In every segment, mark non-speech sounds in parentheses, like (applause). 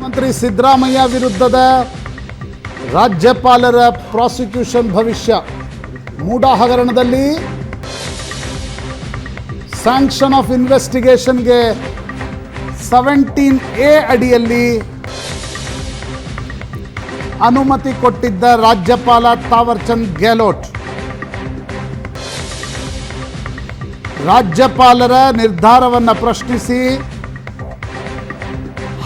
ಮುಖ್ಯಮಂತ್ರಿ ಸಿದ್ದರಾಮಯ್ಯ ವಿರುದ್ಧದ ರಾಜ್ಯಪಾಲರ ಪ್ರಾಸಿಕ್ಯೂಷನ್ ಭವಿಷ್ಯ. ಮೂಡ ಹಗರಣದಲ್ಲಿ ಸ್ಯಾಂಕ್ಷನ್ ಆಫ್ ಇನ್ವೆಸ್ಟಿಗೇಷನ್ಗೆ ಸೆವೆಂಟೀನ್ ಎ ಅಡಿಯಲ್ಲಿ ಅನುಮತಿ ಕೊಟ್ಟಿದ್ದ ರಾಜ್ಯಪಾಲ ತಾವರ್ಚಂದ್ ಗೆಹ್ಲೋಟ್. ರಾಜ್ಯಪಾಲರ ನಿರ್ಧಾರವನ್ನು ಪ್ರಶ್ನಿಸಿ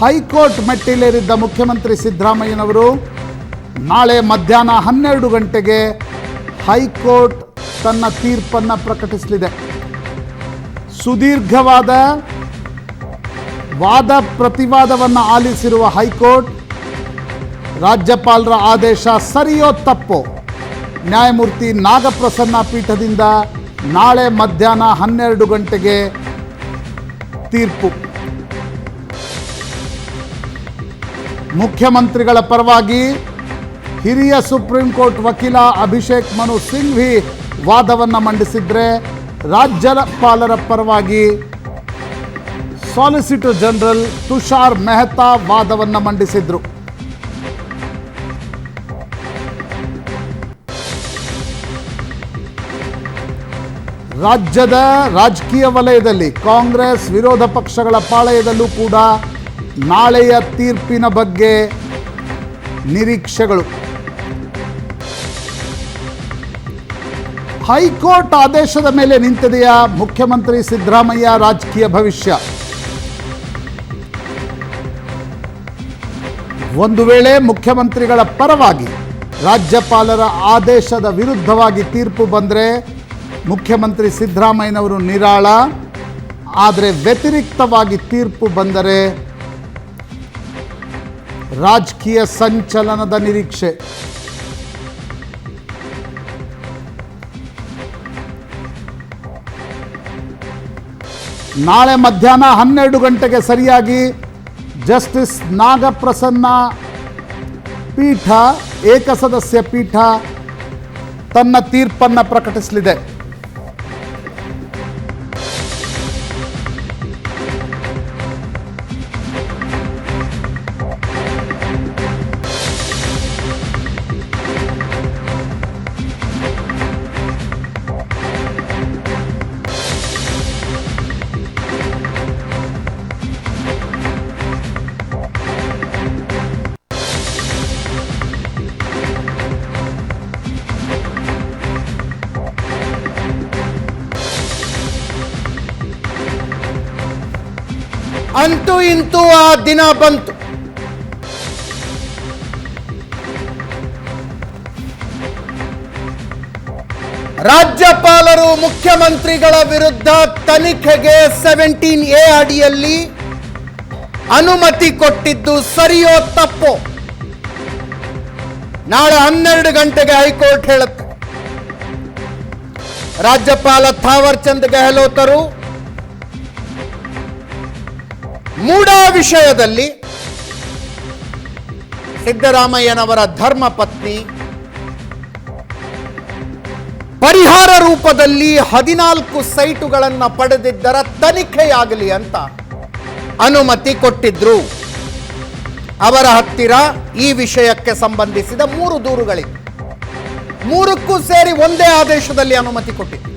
ಹೈಕೋರ್ಟ್ ಮೆಟ್ಟಿಲೇರಿದ್ದ ಮುಖ್ಯಮಂತ್ರಿ ಸಿದ್ದರಾಮಯ್ಯನವರು ನಾಳೆ ಮಧ್ಯಾಹ್ನ ಹನ್ನೆರಡು ಗಂಟೆಗೆ ಹೈಕೋರ್ಟ್ ತನ್ನ ತೀರ್ಪನ್ನು ಪ್ರಕಟಿಸಲಿದೆ. ಸುದೀರ್ಘವಾದ ವಾದ ಪ್ರತಿವಾದವನ್ನು ಆಲಿಸಿರುವ ಹೈಕೋರ್ಟ್ ರಾಜ್ಯಪಾಲರ ಆದೇಶ ಸರಿಯೋ ತಪ್ಪೋ ನ್ಯಾಯಮೂರ್ತಿ ನಾಗಪ್ರಸನ್ನ ಪೀಠದಿಂದ ನಾಳೆ ಮಧ್ಯಾಹ್ನ ಹನ್ನೆರಡು ಗಂಟೆಗೆ ತೀರ್ಪು. ಮುಖ್ಯಮಂತ್ರಿಗಳ ಪರವಾಗಿ ಹಿರಿಯ ಸುಪ್ರೀಂ ಕೋರ್ಟ್ ವಕೀಲ ಅಭಿಷೇಕ್ ಮನು ಸಿಂಘ್ವಿ ವಾದವನ್ನು ಮಂಡಿಸಿದ್ರೆ ರಾಜ್ಯಪಾಲರ ಪರವಾಗಿ ಸಾಲಿಸಿಟರ್ ಜನರಲ್ ತುಷಾರ್ ಮೆಹ್ತಾ ವಾದವನ್ನು ಮಂಡಿಸಿದ್ರು. ರಾಜ್ಯದ ರಾಜಕೀಯ ವಲಯದಲ್ಲಿ ಕಾಂಗ್ರೆಸ್ ವಿರೋಧ ಪಕ್ಷಗಳ ಪಾಳಯದಲ್ಲೂ ಕೂಡ ನಾಳೆಯ ತೀರ್ಪಿನ ಬಗ್ಗೆ ನಿರೀಕ್ಷೆಗಳು. ಹೈಕೋರ್ಟ್ ಆದೇಶದ ಮೇಲೆ ನಿಂತಿದೆಯಾ ಮುಖ್ಯಮಂತ್ರಿ ಸಿದ್ದರಾಮಯ್ಯ ರಾಜಕೀಯ ಭವಿಷ್ಯ? ಒಂದು ವೇಳೆ ಮುಖ್ಯಮಂತ್ರಿಗಳ ಪರವಾಗಿ ರಾಜ್ಯಪಾಲರ ಆದೇಶದ ವಿರುದ್ಧವಾಗಿ ತೀರ್ಪು ಬಂದರೆ ಮುಖ್ಯಮಂತ್ರಿ ಸಿದ್ದರಾಮಯ್ಯನವರು ನಿರಾಳ, ಆದರೆ ವ್ಯತಿರಿಕ್ತವಾಗಿ ತೀರ್ಪು ಬಂದರೆ ರಾಜಕೀಯ ಸಂಚಲನದ ನಿರೀಕ್ಷೆ. ನಾಳೆ ಮಧ್ಯಾಹ್ನ ಹನ್ನೆರಡು ಗಂಟೆಗೆ ಸರಿಯಾಗಿ ಜಸ್ಟಿಸ್ ನಾಗಪ್ರಸನ್ನ ಪೀಠ, ಏಕಸದಸ್ಯ ಪೀಠ ತನ್ನ ತೀರ್ಪನ್ನು ಪ್ರಕಟಿಸಲಿದೆ. ಅಂತೂ ಇಂತೂ ಆ ದಿನ ಬಂತು. ರಾಜ್ಯಪಾಲರು ಮುಖ್ಯಮಂತ್ರಿಗಳ ವಿರುದ್ಧ ತನಿಖೆಗೆ ಸೆವೆಂಟೀನ್ ಎ ಅಡಿಯಲ್ಲಿ ಅನುಮತಿ ಕೊಟ್ಟಿದ್ದು ಸರಿಯೋ ತಪ್ಪೋ? ನಾಳೆ ಹನ್ನೆರಡು ಗಂಟೆಗೆ ಹೈಕೋರ್ಟ್ ಹೇಳುತ್ತೆ. ರಾಜ್ಯಪಾಲ ಥಾವರ್ ಚಂದ್ ಗೆಹ್ಲೋತರು ಮೂಡ ವಿಷಯದಲ್ಲಿ ಸಿದ್ದರಾಮಯ್ಯನವರ ಧರ್ಮ ಪತ್ನಿ ಪರಿಹಾರ ರೂಪದಲ್ಲಿ ಹದಿನಾಲ್ಕು ಸೈಟುಗಳನ್ನು ಪಡೆದಿದ್ದರ ತನಿಖೆಯಾಗಲಿ ಅಂತ ಅನುಮತಿ ಕೊಟ್ಟಿದ್ರು. ಅವರ ಹತ್ತಿರ ಈ ವಿಷಯಕ್ಕೆ ಸಂಬಂಧಿಸಿದ ಮೂರು ದೂರುಗಳಿವೆ. ಮೂರಕ್ಕೂ ಸೇರಿ ಒಂದೇ ಆದೇಶದಲ್ಲಿ ಅನುಮತಿ ಕೊಟ್ಟಿದ್ರು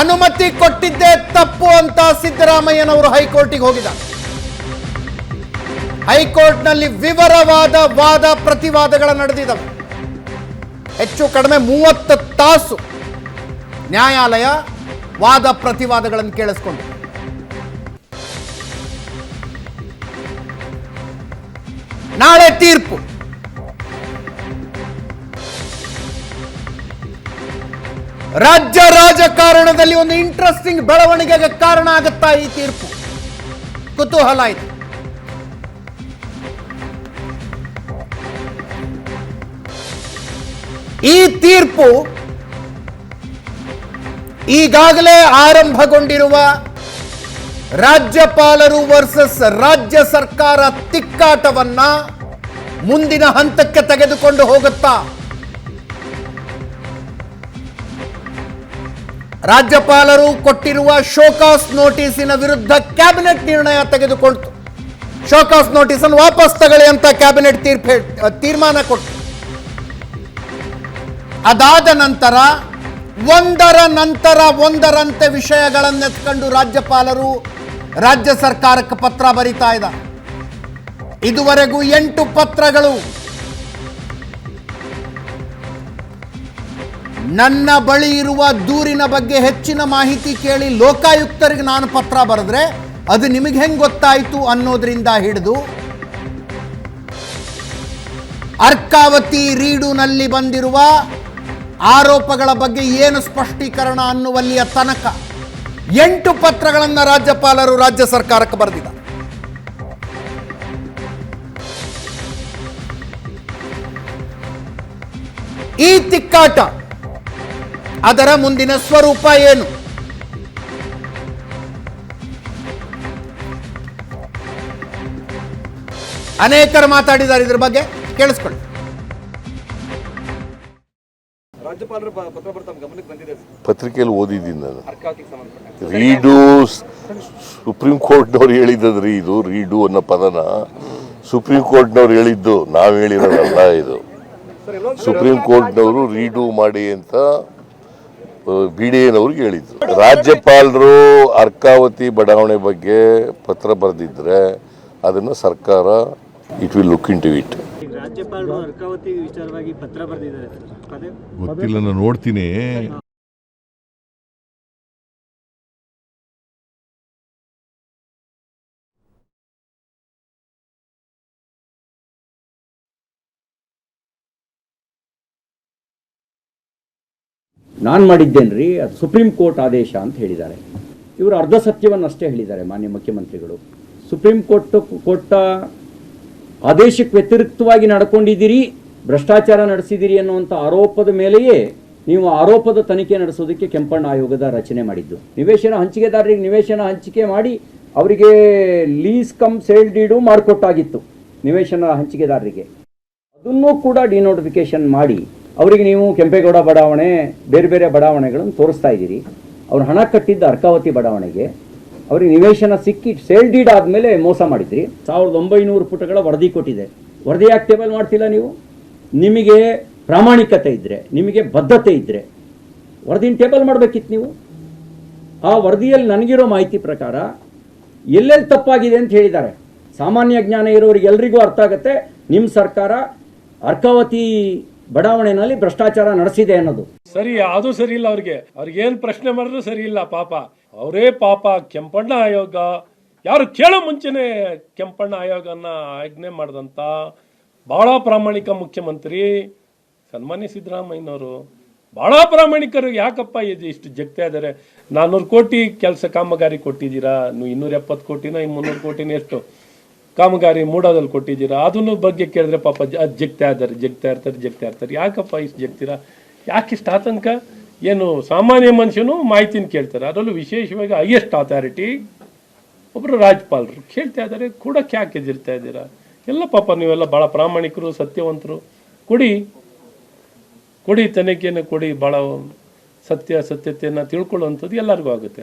ಅನುಮತಿ ಕೊಟ್ಟಿದ್ದೇ ತಪ್ಪು ಅಂತ ಸಿದ್ದರಾಮಯ್ಯನವರು ಹೈಕೋರ್ಟಿಗೆ ಹೋಗಿದ ಹೈಕೋರ್ಟ್ನಲ್ಲಿ ವಿವರವಾದ ವಾದ ಪ್ರತಿವಾದಗಳ ನಡೆದಿದವು ಹೆಚ್ಚು ಕಡಿಮೆ ಮೂವತ್ತು ತಾಸು ನ್ಯಾಯಾಲಯ ವಾದ ಪ್ರತಿವಾದಗಳನ್ನು ಕೇಳಿಸ್ಕೊಂಡು ನಾಳೆ ತೀರ್ಪು. ರಾಜ್ಯ ರಾಜಕಾರಣದಲ್ಲಿ ಒಂದು ಇಂಟ್ರೆಸ್ಟಿಂಗ್ ಬೆಳವಣಿಗೆಗೆ ಕಾರಣ ಆಗುತ್ತಾ ಈ ತೀರ್ಪು? ಕುತೂಹಲ ಇದೆ. ಈ ತೀರ್ಪು ಈಗಾಗಲೇ ಆರಂಭಗೊಂಡಿರುವ ರಾಜ್ಯಪಾಲರು ವರ್ಸಸ್ ರಾಜ್ಯ ಸರ್ಕಾರ ತಿಕ್ಕಾಟವನ್ನ ಮುಂದಿನ ಹಂತಕ್ಕೆ ತೆಗೆದುಕೊಂಡು ಹೋಗುತ್ತಾ ರಾಜ್ಯಪಾಲರು ಕೊಟ್ಟಿರುವ ಶೋಕಾಸ್ ನೋಟಿಸಿನ ವಿರುದ್ಧ ಕ್ಯಾಬಿನೆಟ್ ನಿರ್ಣಯ ತೆಗೆದುಕೊಳ್ತು ಶೋಕಾಸ್ ನೋಟಿಸ್ ಅನ್ನು ವಾಪಸ್ ತಗೊಳ್ಳಿ ಅಂತ ಕ್ಯಾಬಿನೆಟ್ ತೀರ್ಪೆ ತೀರ್ಮಾನ ಕೊಟ್ಟು ಅದಾದ ನಂತರ ಒಂದರ ನಂತರ ಒಂದರಂತೆ ವಿಷಯಗಳನ್ನೆತ್ಕೊಂಡು ರಾಜ್ಯಪಾಲರು ರಾಜ್ಯ ಸರ್ಕಾರಕ್ಕೆ ಪತ್ರ ಬರಿತಾ ಇದ್ದಾರೆ. ಇದುವರೆಗೂ ಎಂಟು ಪತ್ರಗಳು ನನ್ನ ಬಳಿ ಇರುವ ದೂರಿನ ಬಗ್ಗೆ ಹೆಚ್ಚಿನ ಮಾಹಿತಿ ಕೇಳಿ ಲೋಕಾಯುಕ್ತರಿಗೆ ನಾನು ಪತ್ರ ಬರೆದ್ರೆ ಅದು ನಿಮಗೆ ಹೆಂಗೆ ಗೊತ್ತಾಯಿತು ಅನ್ನೋದರಿಂದ ಹಿಡಿದು ಅರ್ಕಾವತಿ ರೀಡುನಲ್ಲಿ ಬಂದಿರುವ ಆರೋಪಗಳ ಬಗ್ಗೆ ಏನು ಸ್ಪಷ್ಟೀಕರಣ ಅನ್ನುವಲ್ಲಿಯ ತನಕ ಎಂಟು ಪತ್ರಗಳನ್ನು ರಾಜ್ಯಪಾಲರು ರಾಜ್ಯ ಸರ್ಕಾರಕ್ಕೆ ಬರೆದಿದ್ದಾರೆ. ಈ ತಿಕ್ಕಾಟ ಅದರ ಮುಂದಿನ ಸ್ವರೂಪ ಏನು? ಅನೇಕರು ಮಾತಾಡಿದ್ದಾರೆ ಇದ್ರ ಬಗ್ಗೆ ಕೇಳಿಸ್ಕೊಳ್ಳಿ. ರಾಜ್ಯಪಾಲರ ಪತ್ರ ಬರ್ತಾ ಗಮನಕ್ಕೆ ಬಂದಿದೆ. ಸರ್. ಪತ್ರಿಕೆಯಲ್ಲಿ ಓದಿದ್ದೀನಿ ನಾನು. ರೀಡು ಸುಪ್ರೀಂ ಕೋರ್ಟ್ನವ್ರು ಹೇಳಿದ್ದದ್ರಿ ಇದು ರೀಡು ಅನ್ನೋ ಪದನ. ಸುಪ್ರೀಂ ಕೋರ್ಟ್ನವ್ರು ಹೇಳಿದ್ದು ನಾವು ಹೇಳಿರೋದಲ್ಲ ಇದು. ಸುಪ್ರೀಂ ಕೋರ್ಟ್ನವರು ರೀಡು ಮಾಡಿ ಅಂತ ಬಿ ಡಿ ಎನವ್ರಿಗೆ ಹೇಳಿದ್ರು. ರಾಜ್ಯಪಾಲರು ಅರ್ಕಾವತಿ ಬಡಾವಣೆ ಬಗ್ಗೆ ಪತ್ರ ಬರೆದಿದ್ರೆ ಅದನ್ನು ಸರ್ಕಾರ it will look into it ರಾಜ್ಯಪಾಲರು ಅರ್ಕಾವತಿ ವಿಚಾರವಾಗಿ ಪತ್ರ ಬರೆದಿದ್ದಾರೆ ಸರ್. ಗೊತ್ತಿಲ್ಲ ನಾನು ನೋಡ್ತೀನಿ. ನಾನು ಮಾಡಿದ್ದೇನ್ರಿ, ಅದು ಸುಪ್ರೀಂ ಕೋರ್ಟ್ ಆದೇಶ ಅಂತ ಹೇಳಿದ್ದಾರೆ. ಇವರು ಅರ್ಧ ಸತ್ಯವನ್ನು ಅಷ್ಟೇ ಹೇಳಿದ್ದಾರೆ ಮಾನ್ಯ ಮುಖ್ಯಮಂತ್ರಿಗಳು. ಸುಪ್ರೀಂ ಕೋರ್ಟ್ ಕೊಟ್ಟ ಆದೇಶಕ್ಕೆ ವ್ಯತಿರಿಕ್ತವಾಗಿ ನಡ್ಕೊಂಡಿದ್ದೀರಿ, ಭ್ರಷ್ಟಾಚಾರ ನಡೆಸಿದ್ದೀರಿ ಅನ್ನುವಂಥ ಆರೋಪದ ಮೇಲೆಯೇ ನೀವು ಆರೋಪದ ತನಿಖೆ ನಡೆಸೋದಕ್ಕೆ ಕೆಂಪಣ್ಣ ಆಯೋಗದ ರಚನೆ ಮಾಡಿದ್ದು. ನಿವೇಶನ ಹಂಚಿಕೆದಾರರಿಗೆ ನಿವೇಶನ ಹಂಚಿಕೆ ಮಾಡಿ ಅವರಿಗೆ ಲೀಸ್ ಕಮ್ ಸೇಲ್ ಡೀಡು ಮಾಡಿಕೊಟ್ಟಾಗಿತ್ತು ನಿವೇಶನ ಹಂಚಿಕೆದಾರರಿಗೆ. ಅದನ್ನೂ ಕೂಡ ಡಿನೋಟಿಫಿಕೇಶನ್ ಮಾಡಿ ಅವರಿಗೆ ನೀವು ಕೆಂಪೇಗೌಡ ಬಡಾವಣೆ, ಬೇರೆ ಬೇರೆ ಬಡಾವಣೆಗಳನ್ನು ತೋರಿಸ್ತಾ ಇದ್ದೀರಿ. ಅವ್ರು ಹಣ ಕಟ್ಟಿದ್ದ ಅರ್ಕಾವತಿ ಬಡಾವಣೆಗೆ ಅವ್ರಿಗೆ ನಿವೇಶನ ಸಿಕ್ಕಿ ಸೇಲ್ ಡೀಡ್ ಆದಮೇಲೆ ಮೋಸ ಮಾಡಿದ್ರಿ. ಸಾವಿರದ ಒಂಬೈನೂರು ಪುಟಗಳ ವರದಿ ಕೊಟ್ಟಿದೆ. ವರದಿ ಯಾಕೆ ಟೇಬಲ್ ಮಾಡ್ತಿಲ್ಲ ನೀವು? ನಿಮಗೆ ಪ್ರಾಮಾಣಿಕತೆ ಇದ್ದರೆ ನಿಮಗೆ ಬದ್ಧತೆ ಇದ್ದರೆ ವರದಿನ ಟೇಬಲ್ ಮಾಡಬೇಕಿತ್ತು ನೀವು? ಆ ವರದಿಯಲ್ಲಿ ನನಗಿರೋ ಮಾಹಿತಿ ಪ್ರಕಾರ ಎಲ್ಲೆಲ್ಲಿ ತಪ್ಪಾಗಿದೆ ಅಂತ ಹೇಳಿದ್ದಾರೆ. ಸಾಮಾನ್ಯ ಜ್ಞಾನ ಇರೋರಿಗೆ ಎಲ್ರಿಗೂ ಅರ್ಥ ಆಗುತ್ತೆ. ನಿಮ್ಮ ಸರ್ಕಾರ ಅರ್ಕಾವತಿ ಬಡಾವಣೆನಲ್ಲಿ ಭ್ರಷ್ಟಾಚಾರ ನಡೆಸಿದೆ ಅನ್ನೋದು. ಸರಿ, ಅದು ಸರಿ ಇಲ್ಲ ಅವ್ರಿಗೆ. ಅವ್ರಿಗೆ ಏನ್ ಪ್ರಶ್ನೆ ಮಾಡಿದ್ರು ಸರಿ ಇಲ್ಲ, ಪಾಪ. ಅವರೇ ಪಾಪ, ಕೆಂಪಣ್ಣ ಆಯೋಗ. ಯಾರು ಕೇಳೋ ಮುಂಚೆನೆ ಕೆಂಪಣ್ಣ ಆಯೋಗನ ಆಜ್ಞೆ ಮಾಡಿದಂತ ಬಹಳ ಪ್ರಾಮಾಣಿಕ ಮುಖ್ಯಮಂತ್ರಿ ಸನ್ಮಾನ್ಯ ಸಿದ್ದರಾಮಯ್ಯನವರು. ಬಹಳ ಪ್ರಾಮಾಣಿಕರು, ಯಾಕಪ್ಪ ಇದು ಇಷ್ಟು ಜಗ್ತಾ ಇದ್ದಾರೆ? ನಾನ್ನೂರು ಕೋಟಿ ಕೆಲಸ ಕಾಮಗಾರಿ ಕೊಟ್ಟಿದ್ದೀರಾ? ನೀವು ಇನ್ನೂರ ಎಪ್ಪತ್ತು ಕೋಟಿನ ಮುನ್ನೂರು ಕೋಟಿನ ಎಷ್ಟು? ಕಾಮಗಾರಿ ಮೂಡೋದಲ್ಲಿ ಕೊಟ್ಟಿದ್ದೀರಾ? ಅದನ್ನು ಬಗ್ಗೆ ಕೇಳಿದ್ರೆ ಪಾಪ ಅದು ಜಗ್ತಾ ಇದ್ದಾರೆ, ಜಗ್ತಾ ಇರ್ತಾರೆ ಜಗ್ತಾ ಇರ್ತಾರೆ. ಯಾಕಪ್ಪ ಇಷ್ಟು ಜಗ್ತೀರಾ? ಯಾಕೆ ಇಷ್ಟು ಆತಂಕ? ಏನು ಸಾಮಾನ್ಯ ಮನುಷ್ಯನು ಮಾಹಿತಿನ ಕೇಳ್ತಾರೆ. ಅದರಲ್ಲೂ ವಿಶೇಷವಾಗಿ ಹೈಯೆಸ್ಟ್ ಅಥಾರಿಟಿ ಒಬ್ಬರು ರಾಜ್ಯಪಾಲರು ಕೇಳ್ತಾ ಇದ್ದಾರೆ ಕೊಡಕ್ಕೆ ಯಾಕೆ ಎದಿರ್ತಾ ಇದ್ದೀರಾ? ಎಲ್ಲ ಪಾಪ ನೀವೆಲ್ಲ ಭಾಳ ಪ್ರಾಮಾಣಿಕರು, ಸತ್ಯವಂತರು. ಕೊಡಿ. ಕೊಡಿ ತನಿಖೆಯನ್ನು ಕೊಡಿ. ಭಾಳ ಸತ್ಯ, ಸತ್ಯತೆಯನ್ನು ತಿಳ್ಕೊಳ್ಳುವಂಥದ್ದು ಎಲ್ಲರಿಗೂ ಆಗುತ್ತೆ.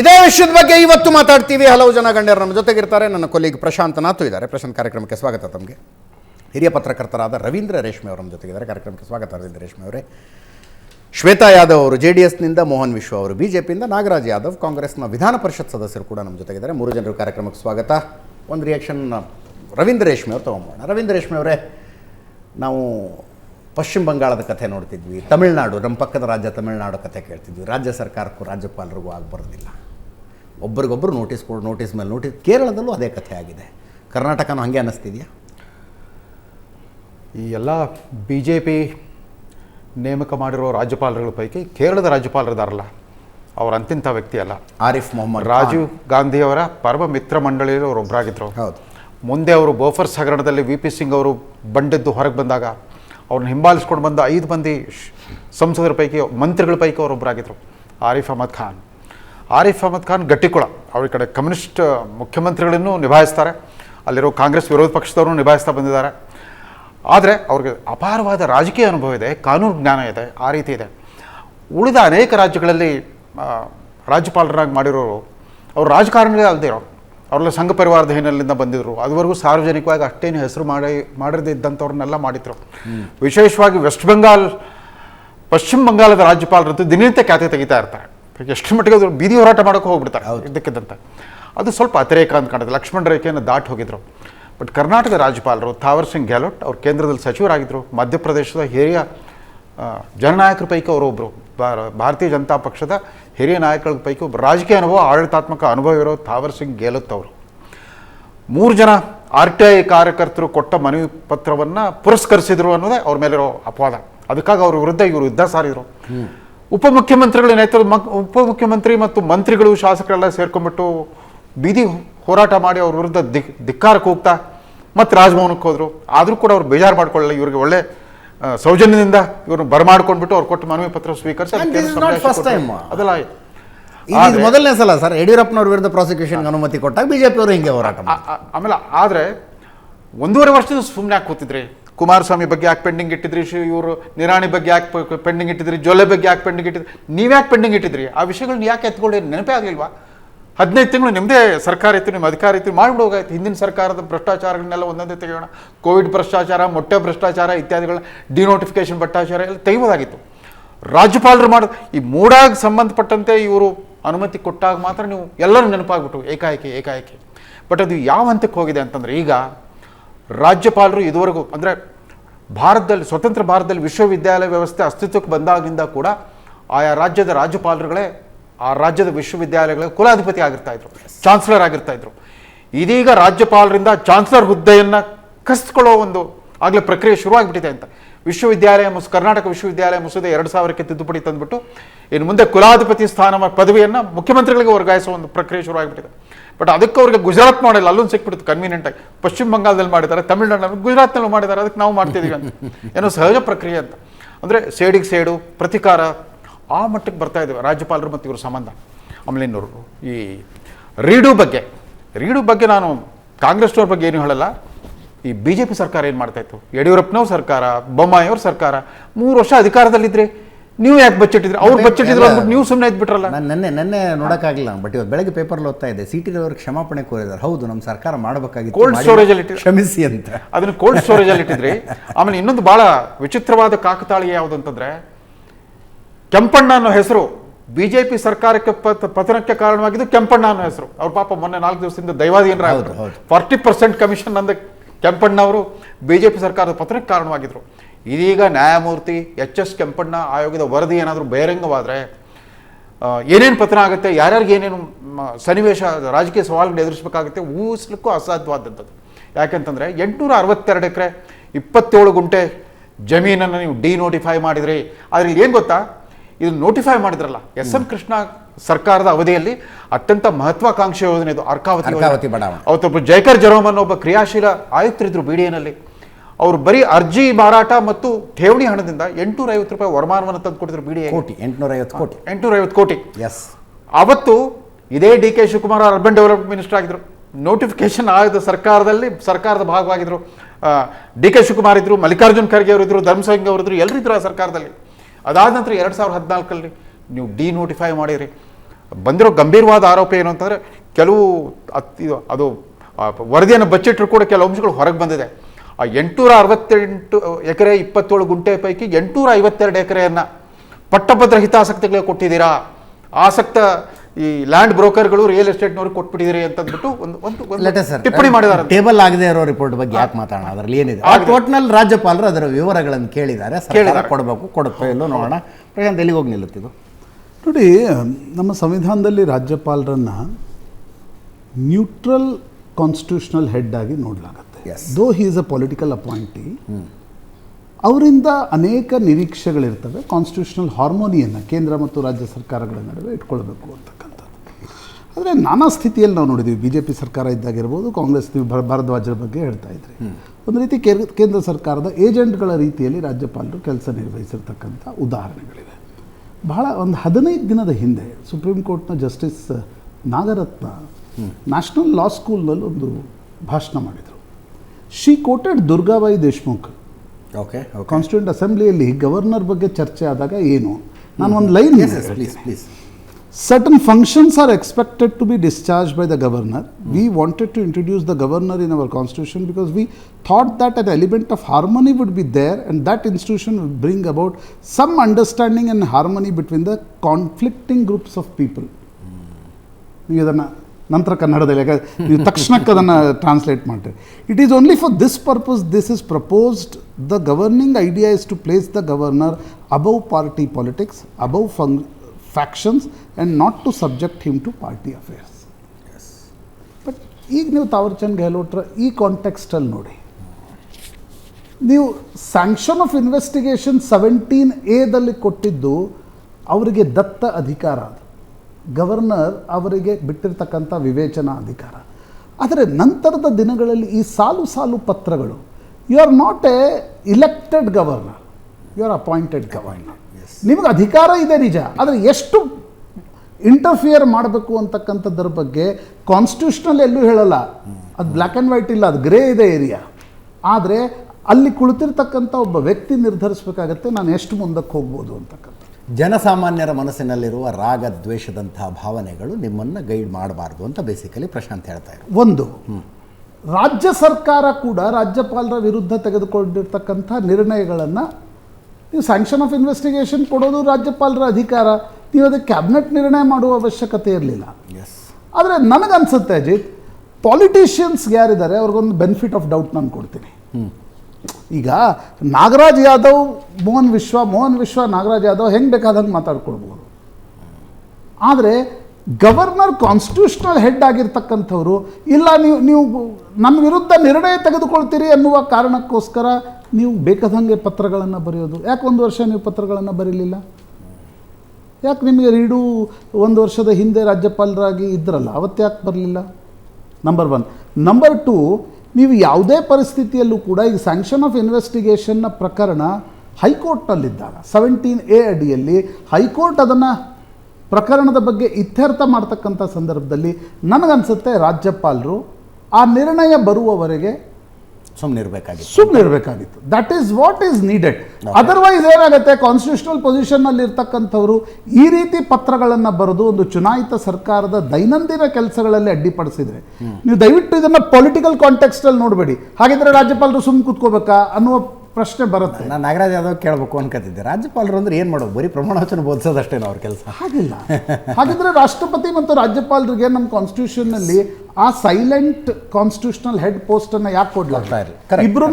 ಇದೇ ವಿಷಯದ ಬಗ್ಗೆ ಇವತ್ತು ಮಾತಾಡ್ತೀವಿ. ಹಲವು ಜನ ಗಣ್ಯರು ನಮ್ಮ ಜೊತೆಗಿರ್ತಾರೆ. ನನ್ನ ಕೊಲೀಗ್ ಪ್ರಶಾಂತ್ ನಾಥು ಇದ್ದಾರೆ. ಪ್ರಶಾಂತ್ ಕಾರ್ಯಕ್ರಮಕ್ಕೆ ಸ್ವಾಗತ ತಮಗೆ. ಹಿರಿಯ ಪತ್ರಕರ್ತರಾದ ರವೀಂದ್ರ ರೇಷ್ಮೆ ಅವರು ನಮ್ಮ ಜೊತೆಗಿದ್ದಾರೆ. ಕಾರ್ಯಕ್ರಮಕ್ಕೆ ಸ್ವಾಗತ, ರವೀಂದ್ರ ರೇಷ್ಮೆ ಅವರೇ. ಶ್ವೇತಾ ಯಾದವ್ ಅವರು ಜೆ ಡಿ ಎಸ್ನಿಂದ, ಮೋಹನ್ ವಿಶ್ವ ಅವರು ಬಿ ಜೆ ಪಿಯಿಂದ, ನಾಗರಾಜ್ ಯಾದವ್ ಕಾಂಗ್ರೆಸ್ನ ವಿಧಾನ ಪರಿಷತ್ ಸದಸ್ಯರು ಕೂಡ ನಮ್ಮ ಜೊತೆಗಿದ್ದಾರೆ. ಮೂರು ಜನರು ಕಾರ್ಯಕ್ರಮಕ್ಕೆ ಸ್ವಾಗತ. ಒಂದು ರಿಯಾಕ್ಷನ್ ರವೀಂದ್ರ ರೇಷ್ಮೆ ಅವರು ತೊಗೊಂಬೋಣ ರವೀಂದ್ರ ರೇಷ್ಮೆ ಅವರೇ, ನಾವು ಪಶ್ಚಿಮ ಬಂಗಾಳದ ಕಥೆ ನೋಡ್ತಿದ್ವಿ. ತಮಿಳುನಾಡು, ನಮ್ಮ ಪಕ್ಕದ ರಾಜ್ಯ ತಮಿಳುನಾಡು ಕಥೆ ಕೇಳ್ತಿದ್ವಿ. ರಾಜ್ಯ ಸರ್ಕಾರಕ್ಕೂ ರಾಜ್ಯಪಾಲರಿಗೂ ಆಗಿ ಬರೋದಿಲ್ಲ ಒಬ್ರಿಗೊಬ್ಬರು ನೋಟಿಸ್ ಕೊಡು ನೋಟಿಸ್ ಮೇಲೆ ನೋಟಿಸ್ ಕೇರಳದಲ್ಲೂ ಅದೇ ಕಥೆ ಆಗಿದೆ. ಕರ್ನಾಟಕನೂ ಹಾಗೆ ಅನ್ನಿಸ್ತಿದೆಯಾ? ಈ ಎಲ್ಲ ಬಿ ಜೆ ಪಿ ನೇಮಕ ಮಾಡಿರೋ ರಾಜ್ಯಪಾಲರುಗಳ ಪೈಕಿ ಕೇರಳದ ರಾಜ್ಯಪಾಲರಿದಾರಲ್ಲ ಅವ್ರು ಅಂತಿಂಥ ವ್ಯಕ್ತಿ ಅಲ್ಲ. ಆರಿಫ್ ಮೊಹಮ್ಮದ್ ರಾಜೀವ್ ಗಾಂಧಿಯವರ ಪರಮ ಮಿತ್ರ ಮಂಡಳಿಯಲ್ಲಿ ಅವರು ಒಬ್ಬರಾಗಿದ್ದರು ಹೌದು. ಮುಂದೆ ಅವರು ಬೋಫರ್ಸ್ ಹಗರಣದಲ್ಲಿ ವಿ ಪಿ ಸಿಂಗ್ ಅವರು ಬಂಡೆದ್ದು ಹೊರಗೆ ಬಂದಾಗ ಅವ್ರನ್ನ ಹಿಂಬಾಲಿಸ್ಕೊಂಡು ಬಂದ ಐದು ಮಂದಿ ಶ್- ಸಂಸದರ ಪೈಕಿ ಮಂತ್ರಿಗಳ ಪೈಕಿ ಅವರೊಬ್ಬರಾಗಿದ್ದರು ಆರಿಫ್ ಅಹಮದ್ ಖಾನ್. ಆರಿಫ್ ಅಹಮದ್ ಖಾನ್ ಗಟ್ಟಿಕುಳ. ಅವ್ರ ಕಡೆ ಕಮ್ಯುನಿಸ್ಟ್ ಮುಖ್ಯಮಂತ್ರಿಗಳನ್ನು ನಿಭಾಯಿಸ್ತಾರೆ. ಅಲ್ಲಿರೋ ಕಾಂಗ್ರೆಸ್ ವಿರೋಧ ಪಕ್ಷದವರು ನಿಭಾಯಿಸ್ತಾ ಬಂದಿದ್ದಾರೆ. ಆದರೆ ಅವ್ರಿಗೆ ಅಪಾರವಾದ ರಾಜಕೀಯ ಅನುಭವ ಇದೆ ಕಾನೂನು ಜ್ಞಾನ ಇದೆ ಆ ರೀತಿ ಇದೆ. ಉಳಿದ ಅನೇಕ ರಾಜ್ಯಗಳಲ್ಲಿ ರಾಜ್ಯಪಾಲರಾಗಿ ಮಾಡಿರೋರು ಅವರು ರಾಜಕಾರಣಿಗಳೇ ಅಲ್ಲದೆ ಇರೋ ಅವರೆಲ್ಲ ಸಂಘ ಪರಿವಾರದ ಹಿನ್ನೆಲೆಯಿಂದ ಬಂದಿದ್ದರು ಅದುವರೆಗೂ ಸಾರ್ವಜನಿಕವಾಗಿ ಅಷ್ಟೇನು ಹೆಸರು ಮಾಡಿ ಮಾಡದೇ ಇದ್ದಂಥವ್ರನ್ನೆಲ್ಲ ಮಾಡಿದ್ರು. ವಿಶೇಷವಾಗಿ ವೆಸ್ಟ್ ಬೆಂಗಾಲ್ ಪಶ್ಚಿಮ ಬಂಗಾಳದ ರಾಜ್ಯಪಾಲರಂತೂ ದಿನನಿತ್ಯ ಖ್ಯಾತಿ ತೆಗಿತಾ ಇರ್ತಾರೆ. ಎಷ್ಟು ಮಟ್ಟಿಗೆ ಅದು ಬೀದಿ ಹೋರಾಟ ಮಾಡೋಕೆ ಹೋಗ್ಬಿಡ್ತಾರೆ ಇದ್ದಕ್ಕಿದ್ದಂತೆ. ಅದು ಸ್ವಲ್ಪ ಅತಿರೇಕ ಅಂತ ಕಾಣುತ್ತೆ. ಲಕ್ಷ್ಮಣ ರೇಖೆಯನ್ನು ದಾಟಿ ಹೋಗಿದ್ರು. ಬಟ್ ಕರ್ನಾಟಕದ ರಾಜ್ಯಪಾಲರು ಥಾವರ್ ಸಿಂಗ್ ಗೆಹ್ಲೋಟ್ ಅವ್ರು ಕೇಂದ್ರದಲ್ಲಿ ಸಚಿವರಾಗಿದ್ದರು ಮಧ್ಯಪ್ರದೇಶದ ಹಿರಿಯ ಜನನಾಯಕರ ಪೈಕಿ ಅವರೊಬ್ಬರು ಭಾರತೀಯ ಜನತಾ ಪಕ್ಷದ ಹಿರಿಯ ನಾಯಕರ ಪೈಕಿ ಒಬ್ಬರು ರಾಜಕೀಯ ಅನುಭವ ಆಡಳಿತಾತ್ಮಕ ಅನುಭವ ಇರೋ ಥಾವರ್ ಸಿಂಗ್ ಗೆಹ್ಲೋತ್ ಅವರು. ಮೂರು ಜನ ಆರ್ ಟಿ ಐ ಕಾರ್ಯಕರ್ತರು ಕೊಟ್ಟ ಮನವಿ ಪತ್ರವನ್ನು ಪುರಸ್ಕರಿಸಿದರು ಅನ್ನೋದೇ ಅವ್ರ ಮೇಲಿರೋ ಅಪವಾದ. ಅದಕ್ಕಾಗಿ ಅವ್ರ ವಿರುದ್ಧ ಇವರು ಯುದ್ಧ ಸಾರಿದ್ರು. ಉಪಮುಖ್ಯಮಂತ್ರಿಗಳ ನೇತೃತ್ವ ಉಪ ಉಪಮುಖ್ಯಮಂತ್ರಿ ಮತ್ತು ಮಂತ್ರಿಗಳು ಶಾಸಕರೆಲ್ಲ ಸೇರ್ಕೊಂಡ್ಬಿಟ್ಟು ಬೀದಿ ಹೋರಾಟ ಮಾಡಿ ಅವ್ರ ವಿರುದ್ಧ ದಿಕ್ ಧಿಕ್ಕಾರಕ್ಕೆ ಹೋಗ್ತಾ ಮತ್ತೆ ರಾಜಭವನಕ್ಕೆ ಹೋದರು. ಆದರೂ ಕೂಡ ಅವ್ರು ಬೇಜಾರು ಮಾಡ್ಕೊಳ್ಳಲ್ಲ ಇವ್ರಿಗೆ ಒಳ್ಳೆ ಸೌಜನ್ಯದಿಂದ ಇವ್ರನ್ನ ಬರಮಾಡ್ಕೊಂಡ್ಬಿಟ್ಟು ಅವ್ರು ಕೊಟ್ಟು ಮನವಿ ಪತ್ರ ಸ್ವೀಕರಿಸಿ ಮೊದಲನೇ ಸಲ ಸರ್ ಯಡಿಯೂರಪ್ಪನವ್ರ ವಿರುದ್ಧ ಪ್ರಾಸಿಕ್ಯೂಷನ್ ಅನುಮತಿ ಕೊಟ್ಟಾಗ ಬಿಜೆಪಿ ಅವರು ಹಿಂಗೆ ಹೋರಾಟ ಆಮೇಲೆ ಆದರೆ ಒಂದೂವರೆ ವರ್ಷದಿಂದ ಸುಮ್ಮನೆ ಕೂತಿದ್ರಿ? ಕುಮಾರಸ್ವಾಮಿ ಬಗ್ಗೆ ಯಾಕೆ ಪೆಂಡಿಂಗ್ ಇಟ್ಟಿದ್ರಿ? ಇವರು ನಿರಾಣಿ ಬಗ್ಗೆ ಯಾಕೆ ಪೆಂಡಿಂಗ್ ಇಟ್ಟಿದ್ರಿ? ಜೊಲ್ಲೆ ಬಗ್ಗೆ ಯಾಕೆ ಪೆಂಡಿಂಗ್ ಇಟ್ಟಿದ್ರಿ? ನೀವ್ಯಾಕೆ ಪೆಂಡಿಂಗ್ ಇಟ್ಟಿದ್ರಿ? ಆ ವಿಷಯಗಳನ್ನ ಯಾಕೆ ಎತ್ಕೊಳ್ಳಿ? ನೆನಪೇ ಆಗಲಿಲ್ವಾ? ಹದಿನೈದು ತಿಂಗಳು ನಿಮ್ಮದೇ ಸರ್ಕಾರ ಇತ್ತು, ನಿಮ್ಮ ಅಧಿಕಾರ ಇತ್ತು ಮಾಡಿಬಿಡೋಗಾಯ್ತು ಹಿಂದಿನ ಸರ್ಕಾರದ ಭ್ರಷ್ಟಾಚಾರಗಳನ್ನೆಲ್ಲ ಒಂದೊಂದೇ ತೆಗೆಯೋಣ. ಕೋವಿಡ್ ಭ್ರಷ್ಟಾಚಾರ, ಮೊಟ್ಟೆ ಭ್ರಷ್ಟಾಚಾರ ಇತ್ಯಾದಿಗಳ ಡಿನೋಟಿಫಿಕೇಶನ್ ಭ್ರಷ್ಟಾಚಾರ ಎಲ್ಲ ತೆಗೆಯೋದಾಗಿತ್ತು ರಾಜ್ಯಪಾಲರು ಮಾಡ, ಈ ಮೂಡಾಗ ಸಂಬಂಧಪಟ್ಟಂತೆ ಇವರು ಅನುಮತಿ ಕೊಟ್ಟಾಗ ಮಾತ್ರ ನೀವು ಎಲ್ಲರೂ ನೆನಪಾಗ್ಬಿಟ್ಟು ಏಕಾಏಕಿ ಏಕಾಏಕಿ. ಬಟ್ ಅದು ಯಾವ ಹಂತಕ್ಕೆ ಹೋಗಿದೆ ಅಂತಂದರೆ ಈಗ ರಾಜ್ಯಪಾಲರು ಇದುವರೆಗೂ ಅಂದರೆ ಭಾರತದಲ್ಲಿ ಸ್ವತಂತ್ರ ಭಾರತದಲ್ಲಿ ವಿಶ್ವವಿದ್ಯಾಲಯ ವ್ಯವಸ್ಥೆ ಅಸ್ತಿತ್ವಕ್ಕೆ ಬಂದಾಗಿಂದ ಕೂಡ ಆಯಾ ರಾಜ್ಯದ ರಾಜ್ಯಪಾಲರುಗಳೇ ಆ ರಾಜ್ಯದ ವಿಶ್ವವಿದ್ಯಾಲಯಗಳ ಕುಲಾಧಿಪತಿ ಆಗಿರ್ತಾ ಇದ್ರು ಚಾನ್ಸಲರ್ ಆಗಿರ್ತಾ ಇದ್ರು. ಇದೀಗ ರಾಜ್ಯಪಾಲರಿಂದ ಚಾನ್ಸಲರ್ ಹುದ್ದೆಯನ್ನು ಕಸ್ಕೊಳ್ಳೋ ಒಂದು ಆಗಲೇ ಪ್ರಕ್ರಿಯೆ ಶುರುವಾಗಿಬಿಟ್ಟಿದೆ ಅಂತ. ವಿಶ್ವವಿದ್ಯಾಲಯ ಮುಸ್ ಕರ್ನಾಟಕ ವಿಶ್ವವಿದ್ಯಾಲಯ ಮಸೂದೆ ಎರಡು ಸಾವಿರಕ್ಕೆ ತಿದ್ದುಪಡಿ ತಂದುಬಿಟ್ಟು ಇನ್ನು ಮುಂದೆ ಕುಲಾಧಿಪತಿ ಸ್ಥಾನ ಪದವಿಯನ್ನು ಮುಖ್ಯಮಂತ್ರಿಗಳಿಗೆ ವರ್ಗಾಯಿಸುವ ಒಂದು ಪ್ರಕ್ರಿಯೆ ಶುರುವಾಗಿಬಿಟ್ಟಿದೆ. ಬಟ್ ಅದಕ್ಕೆ ಅವ್ರಿಗೆ ಗುಜರಾತ್ ಮಾಡಿಲ್ಲ ಅಲ್ಲೊಂದು ಸಿಕ್ಬಿಡ್ತು ಕನ್ವೀನಿಯಂಟ್ ಆಗಿ. ಪಶ್ಚಿಮ ಬಂಗಾಳದಲ್ಲಿ ಮಾಡಿದ್ದಾರೆ ತಮಿಳುನಾಡಿನಲ್ಲಿ ಗುಜರಾತ್ನಲ್ಲಿ ಮಾಡಿದ್ದಾರೆ, ಅದಕ್ಕೆ ನಾವು ಮಾಡ್ತಿದ್ದೀವಿ ಅಂತ. ಏನೋ ಸಹಜ ಪ್ರಕ್ರಿಯೆ ಅಂತ. ಅಂದರೆ ಸೇಡಿಗೆ ಸೇಡು, ಪ್ರತಿಕಾರ, ಆ ಮಟ್ಟಕ್ಕೆ ಬರ್ತಾ ಇದ್ದೇವೆ ರಾಜ್ಯಪಾಲರು ಮತ್ತು ಇವ್ರ ಸಂಬಂಧ. ಆಮೇಲೆ ಇನ್ನೂರು ಈ ರೀಡು ಬಗ್ಗೆ. ರೀಡು ಬಗ್ಗೆ ನಾನು ಕಾಂಗ್ರೆಸ್ನವ್ರ ಬಗ್ಗೆ ಏನು ಹೇಳಲ್ಲ. ಈ ಬಿ ಜೆ ಪಿ ಸರ್ಕಾರ ಏನು ಮಾಡ್ತಾಯಿತ್ತು ಯಡಿಯೂರಪ್ಪನವ್ರ ಸರ್ಕಾರ, ಬೊಮ್ಮಾಯಿಯವ್ರ ಸರ್ಕಾರ, ಮೂರು ವರ್ಷ ಅಧಿಕಾರದಲ್ಲಿದ್ರಿ ನೀವು ಯಾಕೆ ಬಚ್ಚಿಟ್ಟಿದ್ರಿ? ಅವ್ರು ಬಚ್ಚಿಟ್ಟಿದ್ರು ಅಂದ್ಬಿಟ್ಟು ನೀವು ಸುಮ್ಮನೆ ಇದ್ಬಿಟ್ರಲ್ಲ. ನಾನು ನೆನ್ನೆ ನೆನ್ನೆ ನೋಡೋಕ್ಕಾಗಲಿಲ್ಲ ಬಟ್ ಇವತ್ತು ಬೆಳಗ್ಗೆ ಪೇಪರ್ಲ್ಲಿ ಓದ್ತಾ ಇದೆ ಸಿಟಿ ಕ್ಷಮಾಪಣೆ ಕೋರಿದ್ದಾರೆ. ಹೌದು ನಮ್ಮ ಸರ್ಕಾರ ಮಾಡಬೇಕಾಗಿತ್ತು ಕೋಲ್ಡ್ ಸ್ಟೋರೇಜ್ ಅಲ್ಲಿ ಕ್ಷಮಿಸಿ ಅಂತ. ಅದನ್ನು ಕೋಲ್ಡ್ ಸ್ಟೋರೇಜ್ ಅಲ್ಲಿ ಇಟ್ಟಿದ್ರಿ. ಆಮೇಲೆ ಇನ್ನೊಂದು ಬಹಳ ವಿಚಿತ್ರವಾದ ಕಾಕತಾಳಿ ಯಾವುದು ಅಂತಂದ್ರೆ ಕೆಂಪಣ್ಣ ಅನ್ನೋ ಹೆಸರು ಬಿಜೆಪಿ ಸರ್ಕಾರಕ್ಕೆ ಪತ ಪತನಕ್ಕೆ ಕಾರಣವಾಗಿದ್ದು ಕೆಂಪಣ್ಣ ಅನ್ನೋ ಹೆಸರು. ಅವ್ರ ಪಾಪ ಮೊನ್ನೆ ನಾಲ್ಕು ದಿವಸದಿಂದ ದೈವಾಧೀನರಾಗಿದ್ರು. ಫಾರ್ಟಿ ಪರ್ಸೆಂಟ್ ಕಮಿಷನ್ ಅಂದ ಕೆಂಪಣ್ಣ ಅವರು ಬಿಜೆಪಿ ಸರ್ಕಾರದ ಪತನಕ್ಕೆ ಕಾರಣವಾಗಿದ್ರು. ಇದೀಗ ನ್ಯಾಯಮೂರ್ತಿ ಎಚ್ ಎಸ್ ಕೆಂಪಣ್ಣ ಆಯೋಗದ ವರದಿ ಏನಾದರೂ ಬಹಿರಂಗವಾದರೆ ಏನೇನು ಪತನ ಆಗುತ್ತೆ ಯಾರ್ಯಾರಿಗೆ ಏನೇನು ಸನ್ನಿವೇಶ ರಾಜಕೀಯ ಸವಾಲುಗಳು ಎದುರಿಸಬೇಕಾಗುತ್ತೆ ಊಹಿಸ್ಲಿಕ್ಕೂ ಅಸಾಧ್ಯವಾದದ್ದು. ಯಾಕೆಂತಂದರೆ ಎಂಟುನೂರ ಅರವತ್ತೆರಡು ಎಕರೆ ಇಪ್ಪತ್ತೇಳು ಗುಂಟೆ ಜಮೀನನ್ನು ನೀವು ಡಿ ನೋಟಿಫೈ ಮಾಡಿದ್ರಿ. ಆದರೆ ಏನು ಗೊತ್ತಾ? ಇದು ನೋಟಿಫೈ ಮಾಡಿದ್ರಲ್ಲ ಎಸ್ ಎಂ ಕೃಷ್ಣ ಸರ್ಕಾರದ ಅವಧಿಯಲ್ಲಿ ಅತ್ಯಂತ ಮಹತ್ವಾಕಾಂಕ್ಷೆ ಯೋಜನೆ ಇದು ಅರ್ಕಾವತಿ ಅವತ್ತು ಜೈಕರ್ ಜರೋಮ್ ಅನ್ನೋ ಒಬ್ಬ ಕ್ರಿಯಾಶೀಲ ಆಯುಕ್ತರಿದ್ರು ಬಿಡಿಎನಲ್ಲಿ ಅವರು ಬರೀ ಅರ್ಜಿ ಮಾರಾಟ ಮತ್ತು ಠೇವಣಿ ಹಣದಿಂದ ಎಂಟುನೂರ ಐವತ್ತು ರೂಪಾಯಿ ವರಮಾನವನ್ನು ತಂದು ಕೊಟ್ಟಿದ್ರು ಬಿ ಡಿ ಕೋಟಿ ಎಂಟುನೂರ ಐವತ್ತು ಕೋಟಿ. ಎಂಟುನೂರ ಐವತ್ತು ಕೋಟಿ. ಎಸ್ ಅವತ್ತು ಇದೇ D K Shivakumar urban development minister ಆಗಿದ್ರು. ನೋಟಿಫಿಕೇಶನ್ ಆದ ಸರ್ಕಾರದಲ್ಲಿ ಸರ್ಕಾರದ ಭಾಗವಾಗಿದ್ರು. ಡಿ ಕೆ ಶಿವಕುಮಾರ್ ಇದ್ರು ಮಲ್ಲಿಕಾರ್ಜುನ್ ಖರ್ಗೆ ಅವರು ಇದ್ರು ಧರ್ಮಸಿಂಗ್ ಅವರು ಇದ್ರು ಎಲ್ಲರೂ ಇದ್ರು ಆ ಸರ್ಕಾರದಲ್ಲಿ. ಅದಾದ ನಂತರ ಎರಡು ಸಾವಿರದ ಹದಿನಾಲ್ಕರಲ್ಲಿ ನೀವು ಡಿ ನೋಟಿಫೈ ಮಾಡಿರಿ. ಬಂದಿರೋ ಗಂಭೀರವಾದ ಆರೋಪ ಏನು ಅಂತಂದರೆ ಕೆಲವು ಅದು ವರದಿಯನ್ನು ಬಚ್ಚಿಟ್ಟರು ಕೂಡ ಕೆಲವು ಅಂಶಗಳು ಹೊರಗೆ ಬಂದಿದೆ. ಆ ಎಂಟುನೂರ ಅರವತ್ತೆಂಟು ಎಕರೆ ಇಪ್ಪತ್ತೇಳು ಗುಂಟೆ ಪೈಕಿ ಎಂಟುನೂರ ಐವತ್ತೆರಡು ಎಕರೆಯನ್ನು ಪಟ್ಟಭದ್ರ ಹಿತಾಸಕ್ತಿಗಳಿಗೆ ಕೊಟ್ಟಿದ್ದೀರಾ? ಆಸಕ್ತ ಈ ಲ್ಯಾಂಡ್ ಬ್ರೋಕರ್ಗಳು ರಿಯಲ್ ಎಸ್ಟೇಟ್ನವ್ರಿಗೆ ಕೊಟ್ಬಿಟ್ಟಿದ್ದೀರಿ ಅಂತಂದ್ಬಿಟ್ಟು ಒಂದು ಒಂದು ಟಿಪ್ಪಣಿ ಮಾಡಿದ್ದಾರೆ. ಟೇಬಲ್ ಆಗದೆ ಇರೋ ರಿಪೋರ್ಟ್ ಬಗ್ಗೆ ಯಾಕೆ ಮಾತಾಡೋಣ? ಅದರಲ್ಲಿ ಏನಿದೆ? ಆ ಟೋಟ್ನಲ್ ರಾಜ್ಯಪಾಲರು ಅದರ ವಿವರಗಳನ್ನು ಕೇಳಿದ್ದಾರೆ. ಕೇಳಿದ್ದಾರೆ. ಕೊಡಬೇಕು ಕೊಡುತ್ತೆ ಎಲ್ಲೋ ನೋಡೋಣ. ಪ್ರಶಾಂತ್ ಎಲ್ಲಿಗೆ ಹೋಗಿ ನಿಲ್ಲುತ್ತಿದ್ದು ನೋಡಿ ನಮ್ಮ ಸಂವಿಧಾನದಲ್ಲಿ ರಾಜ್ಯಪಾಲರನ್ನು ನ್ಯೂಟ್ರಲ್ ಕಾನ್ಸ್ಟಿಟ್ಯೂಷನಲ್ ಹೆಡ್ ಆಗಿ ನೋಡಲಾಗುತ್ತೆ. ದೋ ಹಿ ಇಸ್ ಅ ಪೊಲಿಟಿಕಲ್ ಅಪಾಯಿಂಟಿ ಅವರಿಂದ ಅನೇಕ ನಿರೀಕ್ಷೆಗಳಿರ್ತವೆ. ಕಾನ್ಸ್ಟಿಟ್ಯೂಷನಲ್ ಹಾರ್ಮೋನಿಯನ್ನು ಕೇಂದ್ರ ಮತ್ತು ರಾಜ್ಯ ಸರ್ಕಾರಗಳ ನಡುವೆ ಇಟ್ಕೊಳ್ಬೇಕು ಅಂತಕ್ಕಂಥದ್ದು. ಆದರೆ ನಾನಾ ಸ್ಥಿತಿಯಲ್ಲಿ ನಾವು ನೋಡಿದ್ವಿ. ಬಿ ಜೆ ಪಿ ಸರ್ಕಾರ ಇದ್ದಾಗಿರ್ಬೋದು ಕಾಂಗ್ರೆಸ್ ನೀವು ಭರ- ಭಾರದ್ವಾಜರ ಬಗ್ಗೆ ಹೇಳ್ತಾ ಇದ್ರಿ. ಒಂದು ರೀತಿ ಕೇರ್- ಕೇಂದ್ರ ಸರ್ಕಾರದ ಏಜೆಂಟ್ಗಳ ರೀತಿಯಲ್ಲಿ ರಾಜ್ಯಪಾಲರು ಕೆಲಸ ನಿರ್ವಹಿಸಿರ್ತಕ್ಕಂಥ ಉದಾಹರಣೆಗಳಿವೆ. ಬಹಳ ಒಂದು ಹದಿನೈದು ದಿನದ ಹಿಂದೆ ಸುಪ್ರೀಂ ಕೋರ್ಟ್ನ ಜಸ್ಟಿಸ್ ನಾಗರತ್ನ ನ್ಯಾಷನಲ್ ಲಾ ಸ್ಕೂಲ್ನಲ್ಲಿ ಒಂದು ಭಾಷಣ ಮಾಡಿದರು. She quoted Durgabai Deshmukh okay constituent ಅಸೆಂಬ್ಲಿಯಲ್ಲಿ governor ಬಗ್ಗೆ ಚರ್ಚೆ ಆದಾಗ ಏನು ನಾನು ಒಂದು line please please certain functions are expected to be discharged by the governor. We wanted to introduce the governor in our constitution because we thought that an element of harmony would be there and that institution would bring about some understanding and harmony between the conflicting groups of people. ನೀವು ಇದನ್ನು ನಂತರ ಕನ್ನಡದಲ್ಲಿ ಯಾಕಂದ್ರೆ ನೀವು ತಕ್ಷಣಕ್ಕೆ ಅದನ್ನು translate ಮಾಡ್ತೀರಿ it is only for this purpose this is proposed the governing idea is to place the governor above party politics above ಫಂಗ್ factions and not to subject him to party affairs but ಈಗ ನೀವು ತಾವರ್ಚಂದ್ ಗೆಹ್ಲೋಟ್ರ ಈ ಕಾಂಟೆಕ್ಸ್ಟಲ್ಲಿ ನೋಡಿ. ನೀವು sanction of investigation seventeen ಎದಲ್ಲಿ ಕೊಟ್ಟಿದ್ದು ಅವರಿಗೆ ದತ್ತ ಅಧಿಕಾರ ಅದು. ಗವರ್ನರ್ ಅವರಿಗೆ ಬಿಟ್ಟಿರ್ತಕ್ಕಂಥ ವಿವೇಚನಾ ಅಧಿಕಾರ. ಆದರೆ ನಂತರದ ದಿನಗಳಲ್ಲಿ ಈ ಸಾಲು ಸಾಲು ಪತ್ರಗಳು you are not a elected governor you are appointed governor ನಿಮಗೆ ಅಧಿಕಾರ ಇದೆ ನಿಜ ಆದರೆ ಎಷ್ಟು ಇಂಟರ್ಫಿಯರ್ ಮಾಡಬೇಕು ಅಂತಕ್ಕಂಥದ್ರ ಬಗ್ಗೆ ಕಾನ್ಸ್ಟಿಟ್ಯೂಷನಲ್ ಎಲ್ಲೂ ಹೇಳಲ್ಲ. ಅದು ಬ್ಲ್ಯಾಕ್ ಆ್ಯಂಡ್ ವೈಟ್ ಇಲ್ಲ ಅದು ಗ್ರೇ ಇದೆ ಏರಿಯಾ ಆದರೆ ಅಲ್ಲಿ ಕುಳಿತಿರ್ತಕ್ಕಂಥ ಒಬ್ಬ ವ್ಯಕ್ತಿ ನಿರ್ಧರಿಸಬೇಕಾಗತ್ತೆ ನಾನು ಎಷ್ಟು ಮುಂದಕ್ಕೆ ಹೋಗ್ಬೋದು ಅಂತಕ್ಕಂಥ. ಜನಸಾಮಾನ್ಯರ ಮನಸ್ಸಿನಲ್ಲಿರುವ ರಾಗ ದ್ವೇಷದಂತಹ ಭಾವನೆಗಳು ನಿಮ್ಮನ್ನು ಗೈಡ್ ಮಾಡಬಾರ್ದು ಅಂತ ಬೇಸಿಕಲಿ ಪ್ರಶಾಂತ್ ಹೇಳ್ತಾ ಇದ್ದಾರೆ ಒಂದು ರಾಜ್ಯ ಸರ್ಕಾರ ಕೂಡ ರಾಜ್ಯಪಾಲರ ವಿರುದ್ಧ ತೆಗೆದುಕೊಂಡಿರ್ತಕ್ಕಂಥ ನಿರ್ಣಯಗಳನ್ನು ನೀವು ಸ್ಯಾಂಕ್ಷನ್ ಆಫ್ ಇನ್ವೆಸ್ಟಿಗೇಷನ್ ಕೊಡೋದು ರಾಜ್ಯಪಾಲರ ಅಧಿಕಾರ ನೀವು ಅದಕ್ಕೆ ಕ್ಯಾಬಿನೆಟ್ ನಿರ್ಣಯ ಮಾಡುವ ಅವಶ್ಯಕತೆ ಇರಲಿಲ್ಲ. ಎಸ್ ಆದರೆ ನನಗನ್ಸುತ್ತೆ ಅಜಿತ್ ಪಾಲಿಟಿಷಿಯನ್ಸ್ ಯಾರಿದ್ದಾರೆ ಅವ್ರಿಗೊಂದು ಬೆನಿಫಿಟ್ ಆಫ್ ಡೌಟ್ ನಾನು ಕೊಡ್ತೀನಿ. ಈಗ ನಾಗರಾಜ್ ಯಾದವ್, ಮೋಹನ್ ವಿಶ್ವ ಮೋಹನ್ ವಿಶ್ವ, ನಾಗರಾಜ್ ಯಾದವ್ ಹೆಂಗೆ ಬೇಕಾದಂಗೆ ಮಾತಾಡ್ಕೊಳ್ಬೋದು ಆದರೆ ಗವರ್ನರ್ ಕಾನ್ಸ್ಟಿಟ್ಯೂಷನಲ್ ಹೆಡ್ ಆಗಿರ್ತಕ್ಕಂಥವ್ರು, ಇಲ್ಲ ನೀವು ನೀವು ನಮ್ಮ ವಿರುದ್ಧ ನಿರ್ಣಯ ತೆಗೆದುಕೊಳ್ತೀರಿ ಅನ್ನುವ ಕಾರಣಕ್ಕೋಸ್ಕರ ನೀವು ಬೇಕಾದಂಗೆ ಪತ್ರಗಳನ್ನು ಬರೆಯೋದು. ಯಾಕೆ ಒಂದು ವರ್ಷ ನೀವು ಪತ್ರಗಳನ್ನು ಬರೀಲಿಲ್ಲ? ಯಾಕೆ ನಿಮಗೆ ರೀಡು ಒಂದು ವರ್ಷದ ಹಿಂದೆ ರಾಜ್ಯಪಾಲರಾಗಿ ಇದ್ರಲ್ಲ ಅವತ್ತು ಯಾಕೆ ಬರಲಿಲ್ಲ? ನಂಬರ್ ಒನ್ ನಂಬರ್ ಟು ನೀವು ಯಾವುದೇ ಪರಿಸ್ಥಿತಿಯಲ್ಲೂ ಕೂಡ ಈಗ ಸ್ಯಾಂಕ್ಷನ್ ಆಫ್ ಇನ್ವೆಸ್ಟಿಗೇಷನ್ನ ಪ್ರಕರಣ ಹೈಕೋರ್ಟ್ನಲ್ಲಿದ್ದಾಗ ಸೆವೆಂಟೀನ್ ಎ ಅಡಿಯಲ್ಲಿ ಹೈಕೋರ್ಟ್ ಅದನ್ನು ಪ್ರಕರಣದ ಬಗ್ಗೆ ಇತ್ಯರ್ಥ ಮಾಡ್ತಕ್ಕಂಥ ಸಂದರ್ಭದಲ್ಲಿ ನನಗನ್ಸುತ್ತೆ ರಾಜ್ಯಪಾಲರು ಆ ನಿರ್ಣಯ ಬರುವವರೆಗೆ ಸುಮ್ಮನೆ ಇರಬೇಕಾಗಿತ್ತು ಸುಮ್ಮನೆ ಇರಬೇಕಾಗಿತ್ತು that is what is needed otherwise ಏನಾಗುತ್ತೆ ಕಾನ್ಸ್ಟಿಟ್ಯೂಷನಲ್ ಪೊಸಿಷನ್ನಲ್ಲಿ ಇರ್ತಕ್ಕಂಥವ್ರು ಈ ರೀತಿ ಪತ್ರಗಳನ್ನು ಬರೆದು ಒಂದು ಚುನಾಯಿತ ಸರ್ಕಾರದ ದೈನಂದಿನ ಕೆಲಸಗಳಲ್ಲಿ ಅಡ್ಡಿಪಡಿಸಿದ್ರೆ ನೀವು ದಯವಿಟ್ಟು ಇದನ್ನು ಪೊಲಿಟಿಕಲ್ ಕಾಂಟೆಕ್ಸ್ಟಲ್ಲಿ ನೋಡಬೇಡಿ. ಹಾಗಿದ್ರೆ ರಾಜ್ಯಪಾಲರು ಸುಮ್ಮನೆ ಕೂತ್ಕೋಬೇಕಾ ಅನ್ನುವ ಪ್ರಶ್ನೆ ಬರುತ್ತೆ. ನಾನು ನಾಗರಾಜ್ ಯಾದವ್ ಕೇಳಬೇಕು ಅನ್ಕೋತಿದ್ದೆ ರಾಜ್ಯಪಾಲರು ಅಂದ್ರೆ ಏನು ಮಾಡೋದು ಬರೀ ಪ್ರಮಾಣ ವಚನ ಬೋಧಿಸೋದಷ್ಟೇನೋ ಅವ್ರ ಕೆಲಸ. ಹಾಗಿಲ್ಲ. (laughs) ಹಾಗಿದ್ರೆ ರಾಷ್ಟ್ರಪತಿ ಮತ್ತು ರಾಜ್ಯಪಾಲರಿಗೆ ನಮ್ಮ ಕಾನ್ಸ್ಟಿಟ್ಯೂಷನ್ನಲ್ಲಿ ಆ ಸೈಲೆಂಟ್ ಕಾನ್ಸ್ಟಿಟ್ಯೂಷನಲ್ ಹೆಡ್ ಪೋಸ್ಟ್ ಅನ್ನ ಯಾಕೆ ಕೊಡ್ಲಾಗ್ತಾ ಇರಲಿ. ಇಬ್ರು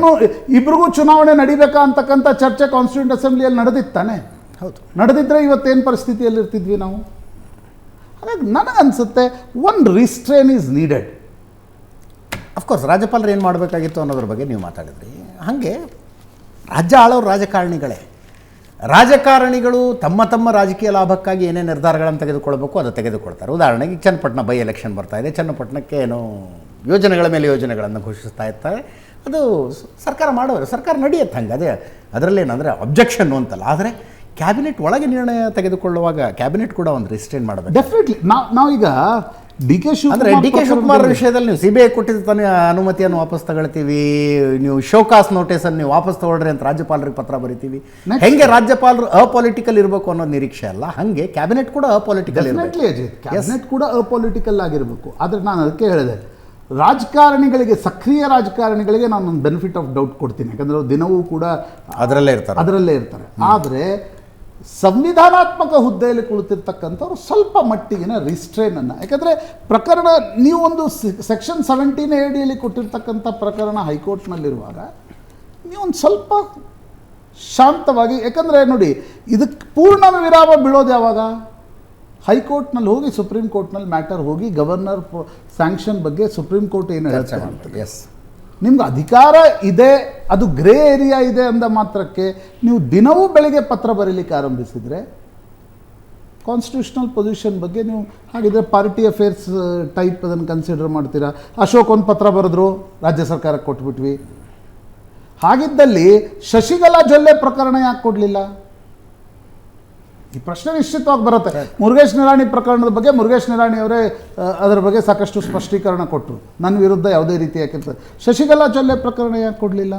ಇಬ್ರಿಗೂ ಚುನಾವಣೆ ನಡಿಬೇಕಾ ಅಂತಕ್ಕಂಥ ಚರ್ಚೆ ಕಾನ್ಸ್ಟಿಟ್ಯೂಂಟ್ ಅಸೆಂಬ್ಲಿಯಲ್ಲಿ ನಡೆದಿತ್ತಾನೆ? ಹೌದು. ನಡೆದಿದ್ರೆ ಇವತ್ತೇನು ಪರಿಸ್ಥಿತಿಯಲ್ಲಿ ಇರ್ತಿದ್ವಿ ನಾವು? ಹಾಗಾಗಿ ನನಗನ್ಸುತ್ತೆ one restraint is needed of course ರಾಜ್ಯಪಾಲರು ಏನು ಮಾಡಬೇಕಾಗಿತ್ತು ಅನ್ನೋದ್ರ ಬಗ್ಗೆ ನೀವು ಮಾತಾಡಿದ್ರಿ. ಹಾಗೆ ರಾಜ್ಯ ಆಳೋರು ರಾಜಕಾರಣಿಗಳೇ. ರಾಜಕಾರಣಿಗಳು ತಮ್ಮ ತಮ್ಮ ರಾಜಕೀಯ ಲಾಭಕ್ಕಾಗಿ ಏನೇ ನಿರ್ಧಾರಗಳನ್ನು ತೆಗೆದುಕೊಳ್ಬೇಕು ಅದು ತೆಗೆದುಕೊಳ್ತಾರೆ. ಉದಾಹರಣೆಗೆ ಚನ್ನಪಟ್ಟಣ ಬೈ ಎಲೆಕ್ಷನ್ ಬರ್ತಾ ಇದೆ. ಚನ್ನಪಟ್ಟಣಕ್ಕೆ ಏನು ಯೋಜನೆಗಳ ಮೇಲೆ ಯೋಜನೆಗಳನ್ನು ಘೋಷಿಸ್ತಾ ಇರ್ತಾರೆ. ಅದು ಸರ್ಕಾರ ಮಾಡೋರು ಸರ್ಕಾರ ನಡೆಯುತ್ತೆ ಹಂಗೆ. ಅದೇ ಅದರಲ್ಲೇನಂದರೆ ಅಬ್ಜೆಕ್ಷನ್ನು ಅಂತಲ್ಲ. ಆದರೆ ಕ್ಯಾಬಿನೆಟ್ ಒಳಗೆ ನಿರ್ಣಯ ತೆಗೆದುಕೊಳ್ಳುವಾಗ ಕ್ಯಾಬಿನೆಟ್ ಕೂಡ ಒಂದು ರಿಸ್ಟ್ರೇನ್ ಮಾಡಬೇಕು. ಡೆಫಿನೆಟ್ಲಿ ನಾವು, ನಾವೀಗ ಡಿ ಕೆ ಅಂದ್ರೆ ಡಿ ಕೆ ಶಿವಕುಮಾರ್ ವಿಷಯದಲ್ಲಿ ನೀವು ಸಿಬಿಐ ಬಿ ಐ ಕೊಟ್ಟಿದ್ದ ತಾನೇ ಅನುಮತಿಯನ್ನು ವಾಪಸ್ ತಗೊಳ್ತೀವಿ ನೀವು ಶೋಕಾಸ್ ನೋಟಿಸನ್ನು ನೀವು ವಾಪಸ್ ತಗೊಳ್ರಿ ಅಂತ ರಾಜ್ಯಪಾಲರಿಗೆ ಪತ್ರ ಬರಿತೀವಿ. ಹೆಂಗೆ ರಾಜ್ಯಪಾಲರು ಅಪೊಲಿಟಿಕಲ್ ಇರಬೇಕು ಅನ್ನೋ ನಿರೀಕ್ಷೆ ಅಲ್ಲ ಹಂಗೆ ಕ್ಯಾಬಿನೆಟ್ ಕೂಡ ಅಪೊಲಿಟಿಕಲ್ ಕ್ಯಾಬಿನೆಟ್ ಕೂಡ ಅಪೊಲಿಟಿಕಲ್ ಆಗಿರಬೇಕು. ಆದ್ರೆ ನಾನು ಅದಕ್ಕೆ ಹೇಳಿದೆ ರಾಜಕಾರಣಿಗಳಿಗೆ ಸಕ್ರಿಯ ರಾಜಕಾರಣಿಗಳಿಗೆ ನಾನು ಒಂದು ಬೆನಿಫಿಟ್ ಆಫ್ ಡೌಟ್ ಕೊಡ್ತೀನಿ. ಯಾಕಂದ್ರೆ ದಿನವೂ ಕೂಡ ಅದರಲ್ಲೇ ಇರ್ತಾರೆ. ಅದರಲ್ಲೇ ಇರ್ತಾರೆ. ಆದರೆ ಸಂವಿಧಾನಾತ್ಮಕ ಹುದ್ದೆಯಲ್ಲಿ ಕುಳಿತಿರ್ತಕ್ಕಂಥವ್ರು ಸ್ವಲ್ಪ ಮಟ್ಟಿಗಿನ ರಿಸ್ಟ್ರೇನನ್ನು ಅನ್ನ. ಯಾಕಂದರೆ ಪ್ರಕರಣ ನೀವು ಒಂದು ಸೆಕ್ಷನ್ ಸೆವೆಂಟೀನ್ ಎ ಡಿಯಲ್ಲಿ ಕೊಟ್ಟಿರ್ತಕ್ಕಂಥ ಪ್ರಕರಣ ಹೈಕೋರ್ಟ್ನಲ್ಲಿರುವಾಗ ನೀವು ಒಂದು ಸ್ವಲ್ಪ ಶಾಂತವಾಗಿ ಯಾಕಂದರೆ ನೋಡಿ ಇದಕ್ಕೆ ಪೂರ್ಣ ವಿರಾಮ ಬೀಳೋದು ಯಾವಾಗ? ಹೈಕೋರ್ಟ್ನಲ್ಲಿ ಹೋಗಿ ಸುಪ್ರೀಂ ಕೋರ್ಟ್ನಲ್ಲಿ ಮ್ಯಾಟರ್ ಹೋಗಿ ಗವರ್ನರ್ ಸ್ಯಾಂಕ್ಷನ್ ಬಗ್ಗೆ ಸುಪ್ರೀಂ ಕೋರ್ಟ್ ಏನು ಹೇಳ್ತಾರೆ ಎಸ್ ನಿಮ್ಗೆ ಅಧಿಕಾರ ಇದೆ, ಅದು ಗ್ರೇ ಏರಿಯಾ ಇದೆ ಅಂದ ಮಾತ್ರಕ್ಕೆ ನೀವು ದಿನವೂ ಬೆಳಗ್ಗೆ ಪತ್ರ ಬರೀಲಿಕ್ಕೆ ಆರಂಭಿಸಿದರೆ ಕಾನ್ಸ್ಟಿಟ್ಯೂಷನಲ್ ಪೊಸಿಷನ್ ಬಗ್ಗೆ ನೀವು ಹಾಗಿದ್ರೆ ಪಾರ್ಟಿ ಅಫೇರ್ಸ್ ಟೈಪ್ ಅದನ್ನು ಕನ್ಸಿಡರ್ ಮಾಡ್ತೀರಾ? ಅಶೋಕ್ ಒಂದು ಪತ್ರ ಬರೆದ್ರು, ರಾಜ್ಯ ಸರ್ಕಾರಕ್ಕೆ ಕೊಟ್ಬಿಟ್ವಿ. ಹಾಗಿದ್ದಲ್ಲಿ ಶಶಿಕಲಾ ಜೊಲ್ಲೆ ಪ್ರಕರಣ ಯಾಕೆ ಕೊಡಲಿಲ್ಲ? ಈ ಪ್ರಶ್ನೆ ನಿಶ್ಚಿತವಾಗಿ ಬರುತ್ತೆ. ಮುರುಗೇಶ್ ನಿರಾಣಿ ಪ್ರಕರಣದ ಬಗ್ಗೆ ಮುರುಗೇಶ್ ನಿರಾಣಿ ಅವರೇ ಅದರ ಬಗ್ಗೆ ಸಾಕಷ್ಟು ಸ್ಪಷ್ಟೀಕರಣ ಕೊಟ್ಟರು ನನ್ನ ವಿರುದ್ಧ ಯಾವುದೇ ರೀತಿ ಯಾಕೆ ಶಶಿಕಲಾ ಚೊಲ್ಲೆ ಪ್ರಕರಣ ಯಾಕೆ ಕೊಡಲಿಲ್ಲ?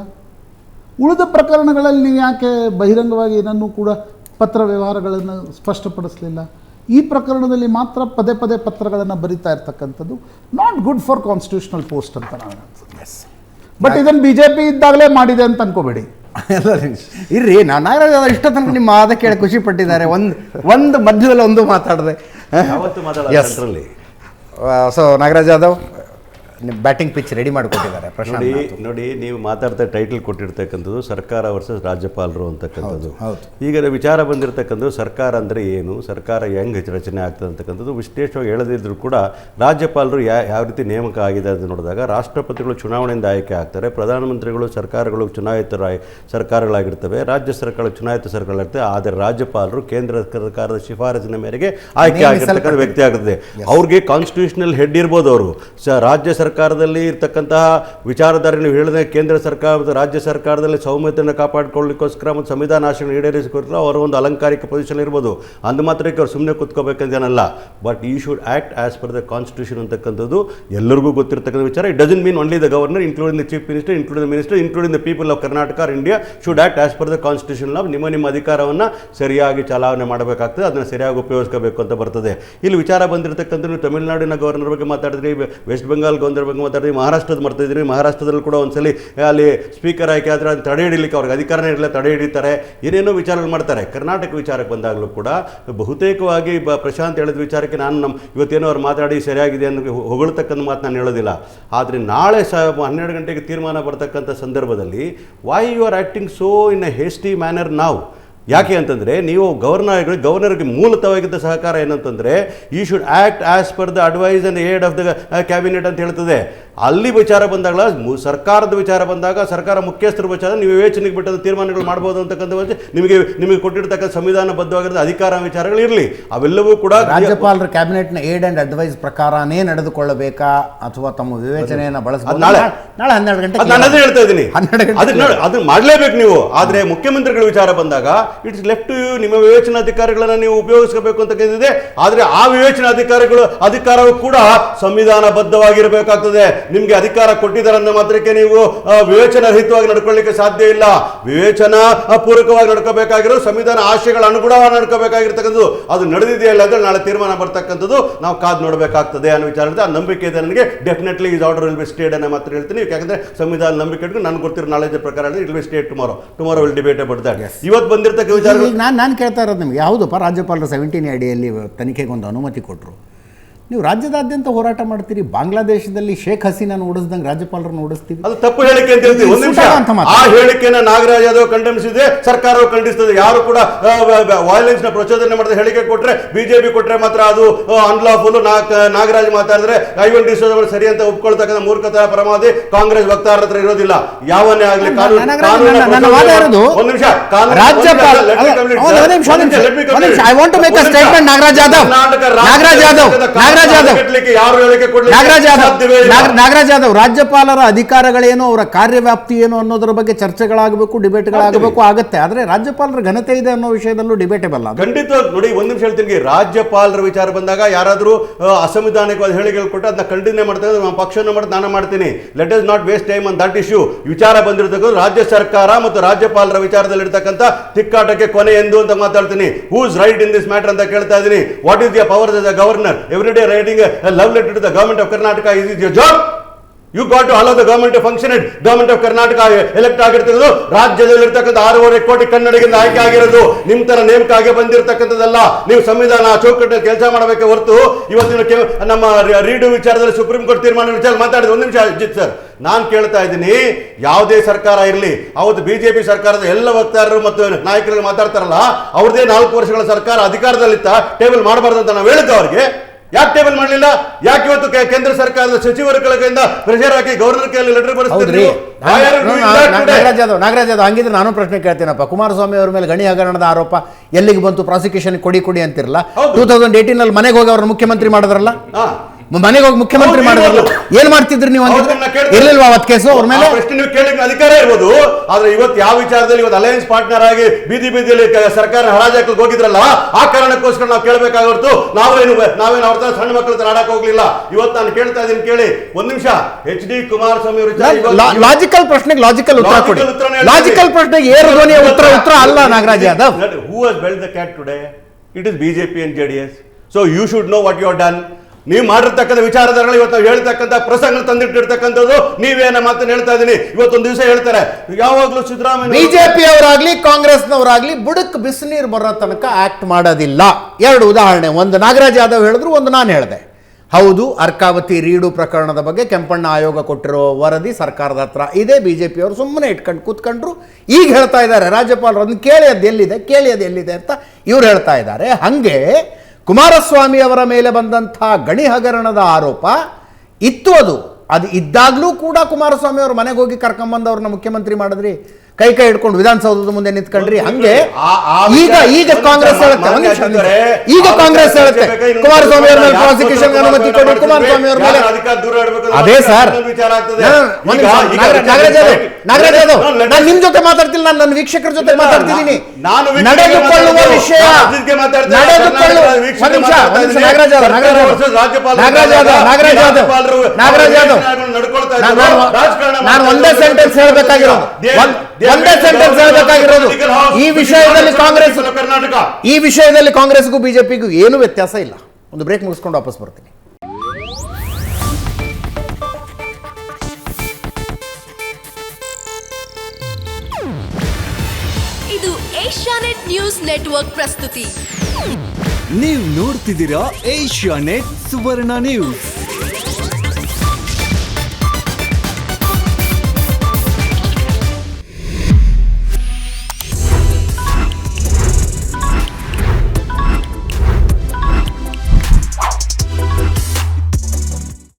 ಉಳಿದ ಪ್ರಕರಣಗಳಲ್ಲಿ ನೀವು ಯಾಕೆ ಬಹಿರಂಗವಾಗಿ ಏನನ್ನೂ ಕೂಡ ಪತ್ರ ವ್ಯವಹಾರಗಳನ್ನು ಸ್ಪಷ್ಟಪಡಿಸಲಿಲ್ಲ? ಈ ಪ್ರಕರಣದಲ್ಲಿ ಮಾತ್ರ ಪದೇ ಪದೇ ಪತ್ರಗಳನ್ನು ಬರಿತಾ ಇರ್ತಕ್ಕಂಥದ್ದು not good for constitutional post ಅಂತ ನಾನು ಬಟ್ ಇದನ್ನು ಬಿ ಜೆ ಪಿ ಇದ್ದಾಗಲೇ ಮಾಡಿದೆ ಅಂತ ಅನ್ಕೋಬೇಡಿ. ಎಲ್ಲ ಇರ್ರಿ ನಾವು ನಾಗರಾಜ್ ಅವ್ರು ಇಷ್ಟ ತನಕ ನಿಮ್ಮ ಮಾದ ಕೇಳಿ ಖುಷಿ ಪಟ್ಟಿದ್ದಾರೆ. ಒಂದು ಒಂದು ಮಧ್ಯದಲ್ಲಿ ಒಂದು ಮಾತಾಡಿದೆ. ಯಾವತ್ತು. So Nagaraj Yadav batting pitch ready ಮಾಡಿಕೊಟ್ಟಿದ್ದಾರೆ. ನೋಡಿ ನೋಡಿ ನೀವು ಮಾತಾಡ್ತಾ ಟೈಟಲ್ ಕೊಟ್ಟಿರ್ತಕ್ಕಂಥದ್ದು ಸರ್ಕಾರ ವರ್ಸಸ್ ರಾಜ್ಯಪಾಲರು ಅಂತಕ್ಕಂಥದ್ದು. ಈಗ ವಿಚಾರ ಬಂದಿರತಕ್ಕಂಥದ್ದು ಸರ್ಕಾರ ಅಂದರೆ ಏನು ಸರ್ಕಾರ ಹೆಂಗ್ ರಚನೆ ಆಗ್ತದೆ ಅಂತಕ್ಕಂಥದ್ದು ವಿಶೇಷವಾಗಿ ಹೇಳದಿದ್ರು ಕೂಡ ರಾಜ್ಯಪಾಲರು ಯಾ ಯಾವ ರೀತಿ ನೇಮಕ ಆಗಿದೆ ಅಂತ ನೋಡಿದಾಗ ರಾಷ್ಟ್ರಪತಿಗಳು ಚುನಾವಣೆಯಿಂದ ಆಯ್ಕೆ ಆಗ್ತಾರೆ ಪ್ರಧಾನಮಂತ್ರಿಗಳು ಸರ್ಕಾರಗಳು ಚುನಾಯಿತ ಸರ್ಕಾರಗಳಾಗಿರ್ತವೆ ರಾಜ್ಯ ಸರ್ಕಾರ ಚುನಾಯಿತ ಸರ್ಕಾರಗಳಾಗಿರ್ತವೆ ಆದರೆ ರಾಜ್ಯಪಾಲರು ಕೇಂದ್ರ ಸರ್ಕಾರದ ಶಿಫಾರಸಿನ ಮೇರೆಗೆ ಆಯ್ಕೆ ಆಗಿರ್ತಕ್ಕಂಥ ವ್ಯಕ್ತಿ ಆಗುತ್ತದೆ ಅವ್ರಿಗೆ ಕಾನ್ಸ್ಟಿಟ್ಯೂಷನಲ್ ಹೆಡ್ ಇರ್ಬೋದು ಅವರು. ರಾಜ್ಯ ರಾಜ್ಯ ಸರ್ಕಾರದಲ್ಲಿ ಇರ್ತಕ್ಕಂತಹ ವಿಚಾರಧಾರೆ ನೀವು ಹೇಳಿದ ಕೇಂದ್ರ ಸರ್ಕಾರ ಮತ್ತು ರಾಜ್ಯ ಸರ್ಕಾರದಲ್ಲಿ ಸೌಮ್ಯತೆಯನ್ನು ಕಾಪಾಡಿಕೊಳ್ಳಿಕ್ಕೋಸ್ಕರ ಮತ್ತು ಸಂವಿಧಾನ ಆಶಯ ಈಡೇರಿಸಿಕೊಟ್ಟರೆ ಅವರ ಒಂದು ಅಲಂಕಾರಿಕ ಪೊಸಿಷನ್ ಇರ್ಬೋದು. ಅಂದು ಮಾತ್ರಕ್ಕೆ ಅವ್ರು ಸುಮ್ಮನೆ ಕೂತ್ಕೋಬೇಕಂತೇನಲ್ಲ but he should act as per the constitution ಅಂತಕ್ಕಂಥದ್ದು ಎಲ್ಲರಿಗೂ ಗೊತ್ತಿರತಕ್ಕಂಥ ವಿಚಾರ. It doesn't mean only the governor including the chief minister including the minister including the people of Karnataka or India should act as per the constitution of ನಿಮ್ಮ ನಿಮ್ಮ ಅಧಿಕಾರವನ್ನು ಸರಿಯಾಗಿ ಚಲಾವಣೆ ಮಾಡಬೇಕಾಗ್ತದೆ. ಅದನ್ನು ಸರಿಯಾಗಿ ಉಪಯೋಗಿಸ್ಕೋಬೇಕು ಅಂತ ಬರ್ತದೆ. ಇಲ್ಲಿ ವಿಚಾರ ಬಂದಿರತಕ್ಕಂಥ ನೀವು ತಮಿಳುನಾಡಿನ ಗವರ್ನರ್ ಬಗ್ಗೆ ಮಾತಾಡಿದ್ರೆ ವೆಸ್ಟ್ ಬೆಂಗಾಲ್ ಗವರ್ನರ್ ಬಗ್ಗೆ ಮಹಾರಾಷ್ಟ್ರದ ಮಾಡ್ತಿದ್ರಿ ಮಹಾರಾಷ್ಟ್ರದಲ್ಲಿ ಕೂಡ ಒಂದ್ಸಲಿ ಅಲ್ಲಿ ಸ್ಪೀಕರ್ ಆಯ್ಕೆ ಆದರೆ ಅದನ್ನು ತಡೆ ಹಿಡಿಲಿಕ್ಕೆ ಅವ್ರಿಗೆ ಅಧಿಕಾರನೇ ಇರಲಿಲ್ಲ, ತಡೆ ಹಿಡಿತಾರೆ. ಏನೇನೋ ವಿಚಾರಗಳು ಮಾಡ್ತಾರೆ. ಕರ್ನಾಟಕ ವಿಚಾರಕ್ಕೆ ಬಂದಾಗಲೂ ಕೂಡ ಬಹುತೇಕವಾಗಿ ಬ, ಪ್ರಶಾಂತ್ ಹೇಳಿದ ವಿಚಾರಕ್ಕೆ ನಾನು ನಮ್ಮ ಇವತ್ತೇನೋ ಅವ್ರು ಮಾತಾಡಿ ಸರಿಯಾಗಿದೆ ಅನ್ನೋ ಹೊಗಳತಕ್ಕಂಥ ಮಾತು ನಾನು ಹೇಳೋದಿಲ್ಲ. ಆದರೆ ನಾಳೆ ಸ, ಹನ್ನೆರಡು ಗಂಟೆಗೆ ತೀರ್ಮಾನ ಬರ್ತಕ್ಕಂಥ ಸಂದರ್ಭದಲ್ಲಿ why you are acting so in a hasty manner ನಾವು ಯಾಕೆ ಅಂತಂದರೆ ನೀವು ಗವರ್ನರ್ಗಳು ಗವರ್ನರ್ಗೆ ಮೂಲತವಾಗಿದ್ದ ಸಹಕಾರ ಏನಂತಂದರೆ he should act as per the advice and aid of the cabinet ಅಂತ ಹೇಳ್ತದೆ. ಅಲ್ಲಿ ವಿಚಾರ ಬಂದಾಗ ಸರ್ಕಾರದ ವಿಚಾರ ಬಂದಾಗ ಸರ್ಕಾರ ಮುಖ್ಯಸ್ಥರ ವಿಚಾರ ನೀವು ವಿವೇಚನೆಗೆ ಬಿಟ್ಟದ ತೀರ್ಮಾನಗಳು ಮಾಡ್ಬೋದು ಅಂತಕ್ಕಂಥ ನಿಮಗೆ ನಿಮಗೆ ಕೊಟ್ಟಿರ್ತಕ್ಕಂಥ ಸಂವಿಧಾನಬದ್ಧವಾಗಿರೋ ಅಧಿಕಾರ ವಿಚಾರಗಳು ಇರಲಿ. ಅವೆಲ್ಲವೂ ಕೂಡ ರಾಜ್ಯಪಾಲರ ಕ್ಯಾಬಿನೆಟ್ನ ಏಡ್ ಅಂಡ್ ಅಡ್ವೈಸ್ ಪ್ರಕಾರನೇ ನಡೆದುಕೊಳ್ಳಬೇಕಾ? ಅಥವಾ ತಮ್ಮ ವಿವೇಚನೆಯನ್ನು ಬಳಸಬಹುದು ನಾಳೆ. ನಾಳೆ ಹನ್ನೆರಡು ಗಂಟೆ ಅದ್ ನಾನು ಅದೇ ಹೇಳ್ತಾ ಇದ್ದೀನಿ. ಹನ್ನೆರಡು ಗಂಟೆ ಅದನ್ನ ಮಾಡಲೇಬೇಕು ನೀವು. ಆದರೆ ಮುಖ್ಯಮಂತ್ರಿಗಳ ವಿಚಾರ ಬಂದಾಗ ಇಟ್ಸ್ ಲೆಫ್ಟ್ ಯು ನಿಮ್ಮ ವಿವೇಚನಾ ಅಧಿಕಾರಿಗಳನ್ನ ನೀವು ಉಪಯೋಗಿಸಬೇಕು ಅಂತ ಕೇಳಿದೆ ಆದ್ರೆ ಆ ವಿವೇಚನಾ ಅಧಿಕಾರಿಗಳು ಅಧಿಕಾರವು ಕೂಡ ಸಂವಿಧಾನಬದ್ಧವಾಗಿರಬೇಕಾಗ್ತದೆ. ನಿಮ್ಗೆ ಅಧಿಕಾರ ಕೊಟ್ಟಿದ್ದಾರೆ ಅನ್ನೋ ಮಾತ್ರಕ್ಕೆ ನೀವು ವಿವೇಚನ ವಿವೇಚನಾ ರಹಿತವಾಗಿ ನಡ್ಕೊಳ್ಳಿಕ್ಕೆ ಸಾಧ್ಯ ಇಲ್ಲ. ವಿವೇಚನಾ ಪೂರಕವಾಗಿ ನಡ್ಕೋಬೇಕಾಗಿರೋ ಸಂವಿಧಾನ ಆಶಯಗಳ ಅನುಗುಣವಾಗಿ ನಡ್ಕೋಬೇಕಾಗಿರ್ತಕ್ಕಂಥದ್ದು ಅದು ನಡೆದಿದೆಯಲ್ಲ ಅಂದ್ರೆ ನಾಳೆ ತೀರ್ಮಾನ ಬರ್ತಕ್ಕಂಥದ್ದು ನಾವು ಕಾದು ನೋಡಬೇಕಾಗ್ತದೆ ಅನ್ನೋ ವಿಚಾರ ಆ ನಂಬಿಕೆ ಇದೆ ನನಗೆ. Definitely is order will be stayed ಅನ್ನೋ ಮಾತ್ರ ಹೇಳ್ತೀನಿ. ಯಾಕಂದ್ರೆ ಸಂವಿಧಾನ ನಂಬಿಕೆ ಇಟ್ಕೊಂಡು ನಾನು ಗೊತ್ತಿರೋ ನಾಲೆಜ್ ಪ್ರಕಾರ it will state tomorrow tomorrow will debate about that ಇವತ್ತು ಬಂದಿರ್ತಕ್ಕ ವಿಚಾರ ನಾನು ನಾನು ಕೇಳ್ತಾ ಇರೋದು ನಿಮ್ಗೆ. ಯಾವುದಪ್ಪ ರಾಜ್ಯಪಾಲರ ಸೆವೆಂಟೀನ್ ಅಡಿಯಲ್ಲಿ ತನಿಖೆಗೆ ಒಂದು ಅನುಮತಿ ಕೊಟ್ಟರು ನೀವು ರಾಜ್ಯದಾದ್ಯಂತ ಹೋರಾಟ ಮಾಡ್ತೀರಿ ಬಾಂಗ್ಲಾದೇಶದಲ್ಲಿ ಶೇಖ್ ಹಸೀನಾ ಓಡಿಸ್ದಂಗೆ ರಾಜ್ಯಪಾಲರನ್ನು ಓಡಿಸ್ತೀವಿ? ಅದು ತಪ್ಪು ಹೇಳಿಕೆ ಅಂತ ಹೇಳ್ತೀವಿ. ಒಂದು ನಿಮಿಷ. ಆ ಹೇಳಿಕೆನ ನಾಗರಾಜ್ ಯಾದವ್ ಖಂಡಿಸಿದೆ ಸರ್ಕಾರವು ಖಂಡಿಸ್ತದೆ ಯಾರು ಕೂಡ ವಾಯ್ಲೆನ್ಸ್ನ ಪ್ರಚೋದನೆ ಮಾಡಿದ ಹೇಳಿಕೆ ಕೊಟ್ರೆ ಬಿಜೆಪಿ ಕೊಟ್ರೆ ಮಾತ್ರ ಅದು ಅನ್ಲಾಫುಲ್ ನಾಗರಾಜ್ ಮಾತಾಡಿದ್ರೆ ಐವನ್ ಡಿಸೋದ ಸರಿ ಅಂತ ಒಪ್ಕೊಳ್ತಕ್ಕಂಥ ಮೂರ್ಖತರ ಪ್ರಮಾದಿ ಕಾಂಗ್ರೆಸ್ ವಕ್ತಾರ ಹತ್ರ ಇರೋದಿಲ್ಲ. ಯಾವನ್ನೇ ಆಗ್ಲಿ ಒಂದು ನಿಮಿಷ. ರಾಜ್ಯಪಾಲ ನಾಗರಾಜ್ ಯಾದವ್. ನಾಗರಾಜ್ ಯಾದವ್. ನಾಗರಾಜ್ ಯಾದವ್. ನಾಗರಾಜ್ ಯಾದವ್. ನಾಗರಾಜ್ ಯಾದವ್ ರಾಜ್ಯಪಾಲರ ಅಧಿಕಾರಗಳೇನು ಅವರ ಕಾರ್ಯವ್ಯಾಪ್ತಿ ಏನು ಅನ್ನೋದ್ರ ಬಗ್ಗೆ ಚರ್ಚೆಗಳಾಗಬೇಕು ಡಿಬೇಟ್ಗಳಾಗಬೇಕು ಆಗುತ್ತೆ. ಆದ್ರೆ ರಾಜ್ಯಪಾಲರ ಘನತೆ ಇದೆ ಅನ್ನೋ ವಿಷಯದಲ್ಲೂ ಡಿಬೇಟೇಬಲ್ ಆಗ ಖಂಡಿತ ನೋಡಿ ಒಂದ್ ನಿಮಿಷ ಹೇಳ್ತೀನಿ ರಾಜ್ಯಪಾಲರ ವಿಚಾರ ಬಂದಾಗ ಯಾರಾದರೂ ಅಸಂವಿಧಾನಿಕವಾದ ಹೇಳಿಕೆಗಳು ಕೊಟ್ಟು ಅದನ್ನ ಖಂಡನೆ ಮಾಡ್ತಾರೆ ನಮ್ಮ ಪಕ್ಷವನ್ನು ಮಾಡಿ ನಾನು ಮಾಡ್ತೀನಿ. Let us not waste time on that issue ವಿಚಾರ ಬಂದಿರತಕ್ಕಂಥ ರಾಜ್ಯ ಸರ್ಕಾರ ಮತ್ತು ರಾಜ್ಯಪಾಲರ ವಿಚಾರದಲ್ಲಿ ಇರ್ತಕ್ಕಂಥ ತಿಕ್ಕಾಟಕ್ಕೆ ಕೊನೆ ಎಂದು ಅಂತ ಮಾತಾಡ್ತೀನಿ. Who's right in this matter ಅಂತ ಕೇಳ್ತಾ ಇದ್ದೀನಿ. What is the power the governor every day love letter to the government of Karnataka is is your job you got to allow the government function government of Karnataka elect ಆಗಿರ್ತಕ್ಕಂಥ ರಾಜ್ಯದಲ್ಲಿರ್ತಕ್ಕಂಥ ಆರೂವರೆ ಕೋಟಿ ಕನ್ನಡಿಗರಿಂದ ಆಯ್ಕೆ ಆಗಿರೋದು ನಿಮ್ಮ ನೇಮಕ ಆಗಿ ಬಂದಿರತಕ್ಕಂಥದ್ದಲ್ಲ, ನೀವು ಸಂವಿಧಾನ ಚೌಕಟ್ಟಿನಲ್ಲಿ ಕೆಲಸ ಮಾಡಬೇಕೆ ಹೊರತು, ಇವತ್ತಿನ ನಮ್ಮ ರೀಡು ವಿಚಾರದಲ್ಲಿ ಸುಪ್ರೀಂ ಕೋರ್ಟ್ ತೀರ್ಮಾನ ವಿಚಾರ ಮಾತಾಡಿದ ಒಂದು ನಿಮಿಷ ಅಜಿತ್ ಸರ್, ನಾನು ಕೇಳ್ತಾ ಇದ್ದೀನಿ, ಯಾವುದೇ ಸರ್ಕಾರ ಇರಲಿ ಅವತ್ತು ಬಿಜೆಪಿ ಸರ್ಕಾರದ ಎಲ್ಲ ವಕ್ತಾರರು ಮತ್ತು ನಾಯಕರು ಮಾತಾಡ್ತಾರಲ್ಲ ಅವ್ರದೇ ನಾಲ್ಕು ವರ್ಷಗಳ ಸರ್ಕಾರ ಅಧಿಕಾರದಲ್ಲಿತ್ತ, ಟೇಬಲ್ ಮಾಡಬಾರ್ದು ಅಂತ ನಾವು ಹೇಳಿದ್ದು ಅವ್ರಿಗೆ. ಯಾಕೆ ಟೇಬಲ್ ಮಾಡಲಿಲ್ಲ? ಯಾಕೆ ಇವತ್ತು ಕೇಂದ್ರ ಸರ್ಕಾರದ ಸಚಿವರ ಕೆಳಗಿಂದ ಪ್ರೆಷರ್ ಹಾಕಿ ಗವರ್ನರ್ ಕೈಯಲ್ಲಿ ಲೆಟರ್ ಬರೆಸ್ತಾರೆ ನಾಗರಾಜ್ ಯಾದವ್ ನಾಗರಾಜ್ ಯಾದವ್ ಹಂಗಿದ್ರೆ ನಾನು ಪ್ರಶ್ನೆ ಕೇಳ್ತೀನಪ್ಪ. ಕುಮಾರಸ್ವಾಮಿ ಅವರ ಮೇಲೆ ಗಣಿ ಹಗರಣದ ಆರೋಪ ಎಲ್ಲಿಗೆ ಬಂತು ಪ್ರಾಸಿಕ್ಯೂಷನ್ ಕೊಡಿ ಕೊಡಿ ಅಂತಿರಲ್ಲ. ಟೂ ತೌಸಂಡ್ ಏಟೀನ್ ಅಲ್ಲಿ ಮನೆಗೆ ಹೋಗಿ ಅವ್ರನ್ನ ಮುಖ್ಯಮಂತ್ರಿ ಮಾಡಿದ್ರಲ್ಲ? ಮನೆಗೆ ಹೋಗಿ ಮುಖ್ಯಮಂತ್ರಿ ಮಾಡಿದ್ರು. ಏನ್ ಮಾಡ್ತಿದ್ರಿ ನೀವು ಇರ್ಲಿಲ್ವಾ ಅವತ್ ಕೇಸು ಅವ್ರ ಮೇಲೆ? ಪ್ರಶ್ನೆ ನೀವು ಕೇಳಲಿಕ್ಕೆ ಅಧಿಕಾರ ಇರ್ಬೋದು. ಆದ್ರೆ ಇವತ್ತು ಯಾವ ವಿಚಾರದಲ್ಲಿ ಇವತ್ತು ಅಲಯನ್ಸ್ ಪಾರ್ಟ್ನರ್ ಆಗಿ ಬೀದಿ ಬೀದಿಯಲ್ಲಿ ಸರ್ಕಾರ ಹರಾಜಾಕಲ್ ಹೋಗಿದ್ರಲ್ಲ ಆ ಕಾರಣಕ್ಕೋಸ್ಕರ ನಾವು ಕೇಳಬೇಕಾಗಿರ್ತು ನಾವೇನು ನಾವೇನು ಅವ್ರ ತರ ಸಣ್ಣ ಮಕ್ಕಳ ತರ ಆಡಕ್ ಹೋಗ್ಲಿಲ್ಲ. ಇವತ್ತು ನಾನು ಕೇಳ್ತಾ ಇದ್ದೀನಿ ಕೇಳಿ. ಒಂದ್ ನಿಮಿಷ. ಎಚ್ ಡಿ ಕುಮಾರಸ್ವಾಮಿ ಅವರು ಲಾಜಿಕಲ್ ಪ್ರಶ್ನೆಗೆ ಲಾಜಿಕಲ್ ಉತ್ತರ ಕೊಡಿ. ಲಾಜಿಕಲ್ ಪ್ರಶ್ನೆಗೆ ಏರು ಧ್ವನಿಯ ಉತ್ತರ. ಉತ್ತರ ಅಲ್ಲ Nagaraj Yadav. Who has belled the cat today it is BJP and JDS so you should know what you are done ನೀವು ಮಾಡಿರ್ತಕ್ಕಂಥ ವಿಚಾರಧಾರೆಗಳು ಇವತ್ತು ಹೇಳ್ತಕ್ಕಂಥ ಪ್ರಸಂಗ ತಂದಿಟ್ಟಿರ್ತಕ್ಕಂಥದ್ದು, ನೀವೇನ ಮಾತನ್ನು ಹೇಳ್ತಾ ಇದ್ದೀನಿ ಇವತ್ತೊಂದು ದಿವಸ ಹೇಳ್ತಾರೆ. ಯಾವಾಗಲೂ ಸಿದ್ದರಾಮಯ್ಯ ಬಿಜೆಪಿ ಅವರಾಗ್ಲಿ ಕಾಂಗ್ರೆಸ್ನವರಾಗ್ಲಿ ಬುಡಕ್ ಬಿಸಿನೀರು ಬರೋ ತನಕ ಆಕ್ಟ್ ಮಾಡೋದಿಲ್ಲ. ಎರಡು ಉದಾಹರಣೆ. ಒಂದು ನಾಗರಾಜ್ ಯಾದವ್ ಹೇಳಿದ್ರು, ಒಂದು ನಾನು ಹೇಳಿದೆ. ಹೌದು, ಅರ್ಕಾವತಿ ರೀಡು ಪ್ರಕರಣದ ಬಗ್ಗೆ ಕೆಂಪಣ್ಣ ಆಯೋಗ ಕೊಟ್ಟಿರೋ ವರದಿ ಸರ್ಕಾರದ ಹತ್ರ ಇದೆ. ಬಿ ಜೆ ಪಿಯವರು ಸುಮ್ಮನೆ ಇಟ್ಕೊಂಡು ಕೂತ್ಕೊಂಡ್ರು. ಈಗ ಹೇಳ್ತಾ ಇದ್ದಾರೆ, ರಾಜ್ಯಪಾಲರು ಅದನ್ನು ಕೇಳಿ ಅದು ಎಲ್ಲಿದೆ, ಕೇಳಿ ಅದು ಎಲ್ಲಿದೆ ಅಂತ ಇವ್ರು ಹೇಳ್ತಾ ಇದ್ದಾರೆ. ಹಾಗೆ ಕುಮಾರಸ್ವಾಮಿ ಅವರ ಮೇಲೆ ಬಂದಂಥ ಗಣಿ ಹಗರಣದ ಆರೋಪ ಇತ್ತು ಅದು. ಅದು ಇದ್ದಾಗಲೂ ಕೂಡ ಕುಮಾರಸ್ವಾಮಿ ಅವರು ಮನೆಗೆ ಹೋಗಿ ಕರ್ಕೊಂಬಂದು ಅವ್ರನ್ನ ಮುಖ್ಯಮಂತ್ರಿ ಮಾಡಿದ್ರಿ. ಕೈ ಕೈ ಹಿಡ್ಕೊಂಡು ವಿಧಾನಸೌಧದ ಮುಂದೆ ನಿಂತ್ಕೊಂಡ್ರಿ ಹಂಗೆ ಈಗ ಈಗ ಕಾಂಗ್ರೆಸ್ ಹೇಳುತ್ತೆ. ಈಗ ಕಾಂಗ್ರೆಸ್ ಹೇಳುತ್ತೆ ಕುಮಾರಸ್ವಾಮಿ ಅವ್ರ ಮೇಲೆ ಪ್ರಾಸಿಕ್ಯೂಷನ್ ಅನುಮತಿ ಕೊಡಿ ಕುಮಾರಸ್ವಾಮಿ ಅವ್ರ ಮೇಲೆ. ಅದೇ ಸರ್. ನಾಗರಾಜ್ ನಾಗರಾಜ್ ಯಾದವ್, ನಾಗರಾಜ್ ಯಾದವ್, ನಾನು ನಿಮ್ ಜೊತೆ ಮಾತಾಡ್ತಿಲ್ಲ ನಾನು ನನ್ನ ವೀಕ್ಷಕರ ಜೊತೆ ಮಾತಾಡ್ತಿದ್ದೀನಿ ನಾನು ನಡೆದುಕೊಳ್ಳುವ ವಿಷಯ. ನಡೆದುಕೊಳ್ಳುವ. ನಾಗರಾಜ್ ಯಾದವ್ ನಾಗರಾಜ್ ಯಾದವ್. ನಾಗರಾಜ್ ಯಾದವ್ ನಾಗರಾಜ್ ಯಾದವ್ ನಾಗರಾಜ್ ಯಾದವ್. ನಾನು- ಒಂದೇ. ಸೆಂಟೆನ್ಸ್ ಹೇಳ್ಬೇಕಾಗಿರೋದು. ಒಂದ್- ಸೆಂಟೆನ್ಸ್ ಹೇಳ್ಬೇಕಾಗಿರೋದು. ಈ ವಿಷಯದಲ್ಲಿ ಕಾಂಗ್ರೆಸ್ ಕರ್ನಾಟಕ ಈ ವಿಷಯದಲ್ಲಿ ಕಾಂಗ್ರೆಸ್ಗೂ ಬಿಜೆಪಿಗೂ ಏನು ವ್ಯತ್ಯಾಸ ಇಲ್ಲ? ಒಂದು ಬ್ರೇಕ್ ಮುಗಿಸ್ಕೊಂಡು ವಾಪಸ್ ಬರ್ತೀನಿ. ಇದು ಏಷ್ಯಾನೆಟ್ ನ್ಯೂಸ್ ನೆಟ್ವರ್ಕ್ ಪ್ರಸ್ತುತಿ. ನೀವು ನೋಡ್ತಿದ್ದೀರಾ ಏಷ್ಯಾ ನೆಟ್ ಸುವರ್ಣ ನ್ಯೂಸ್.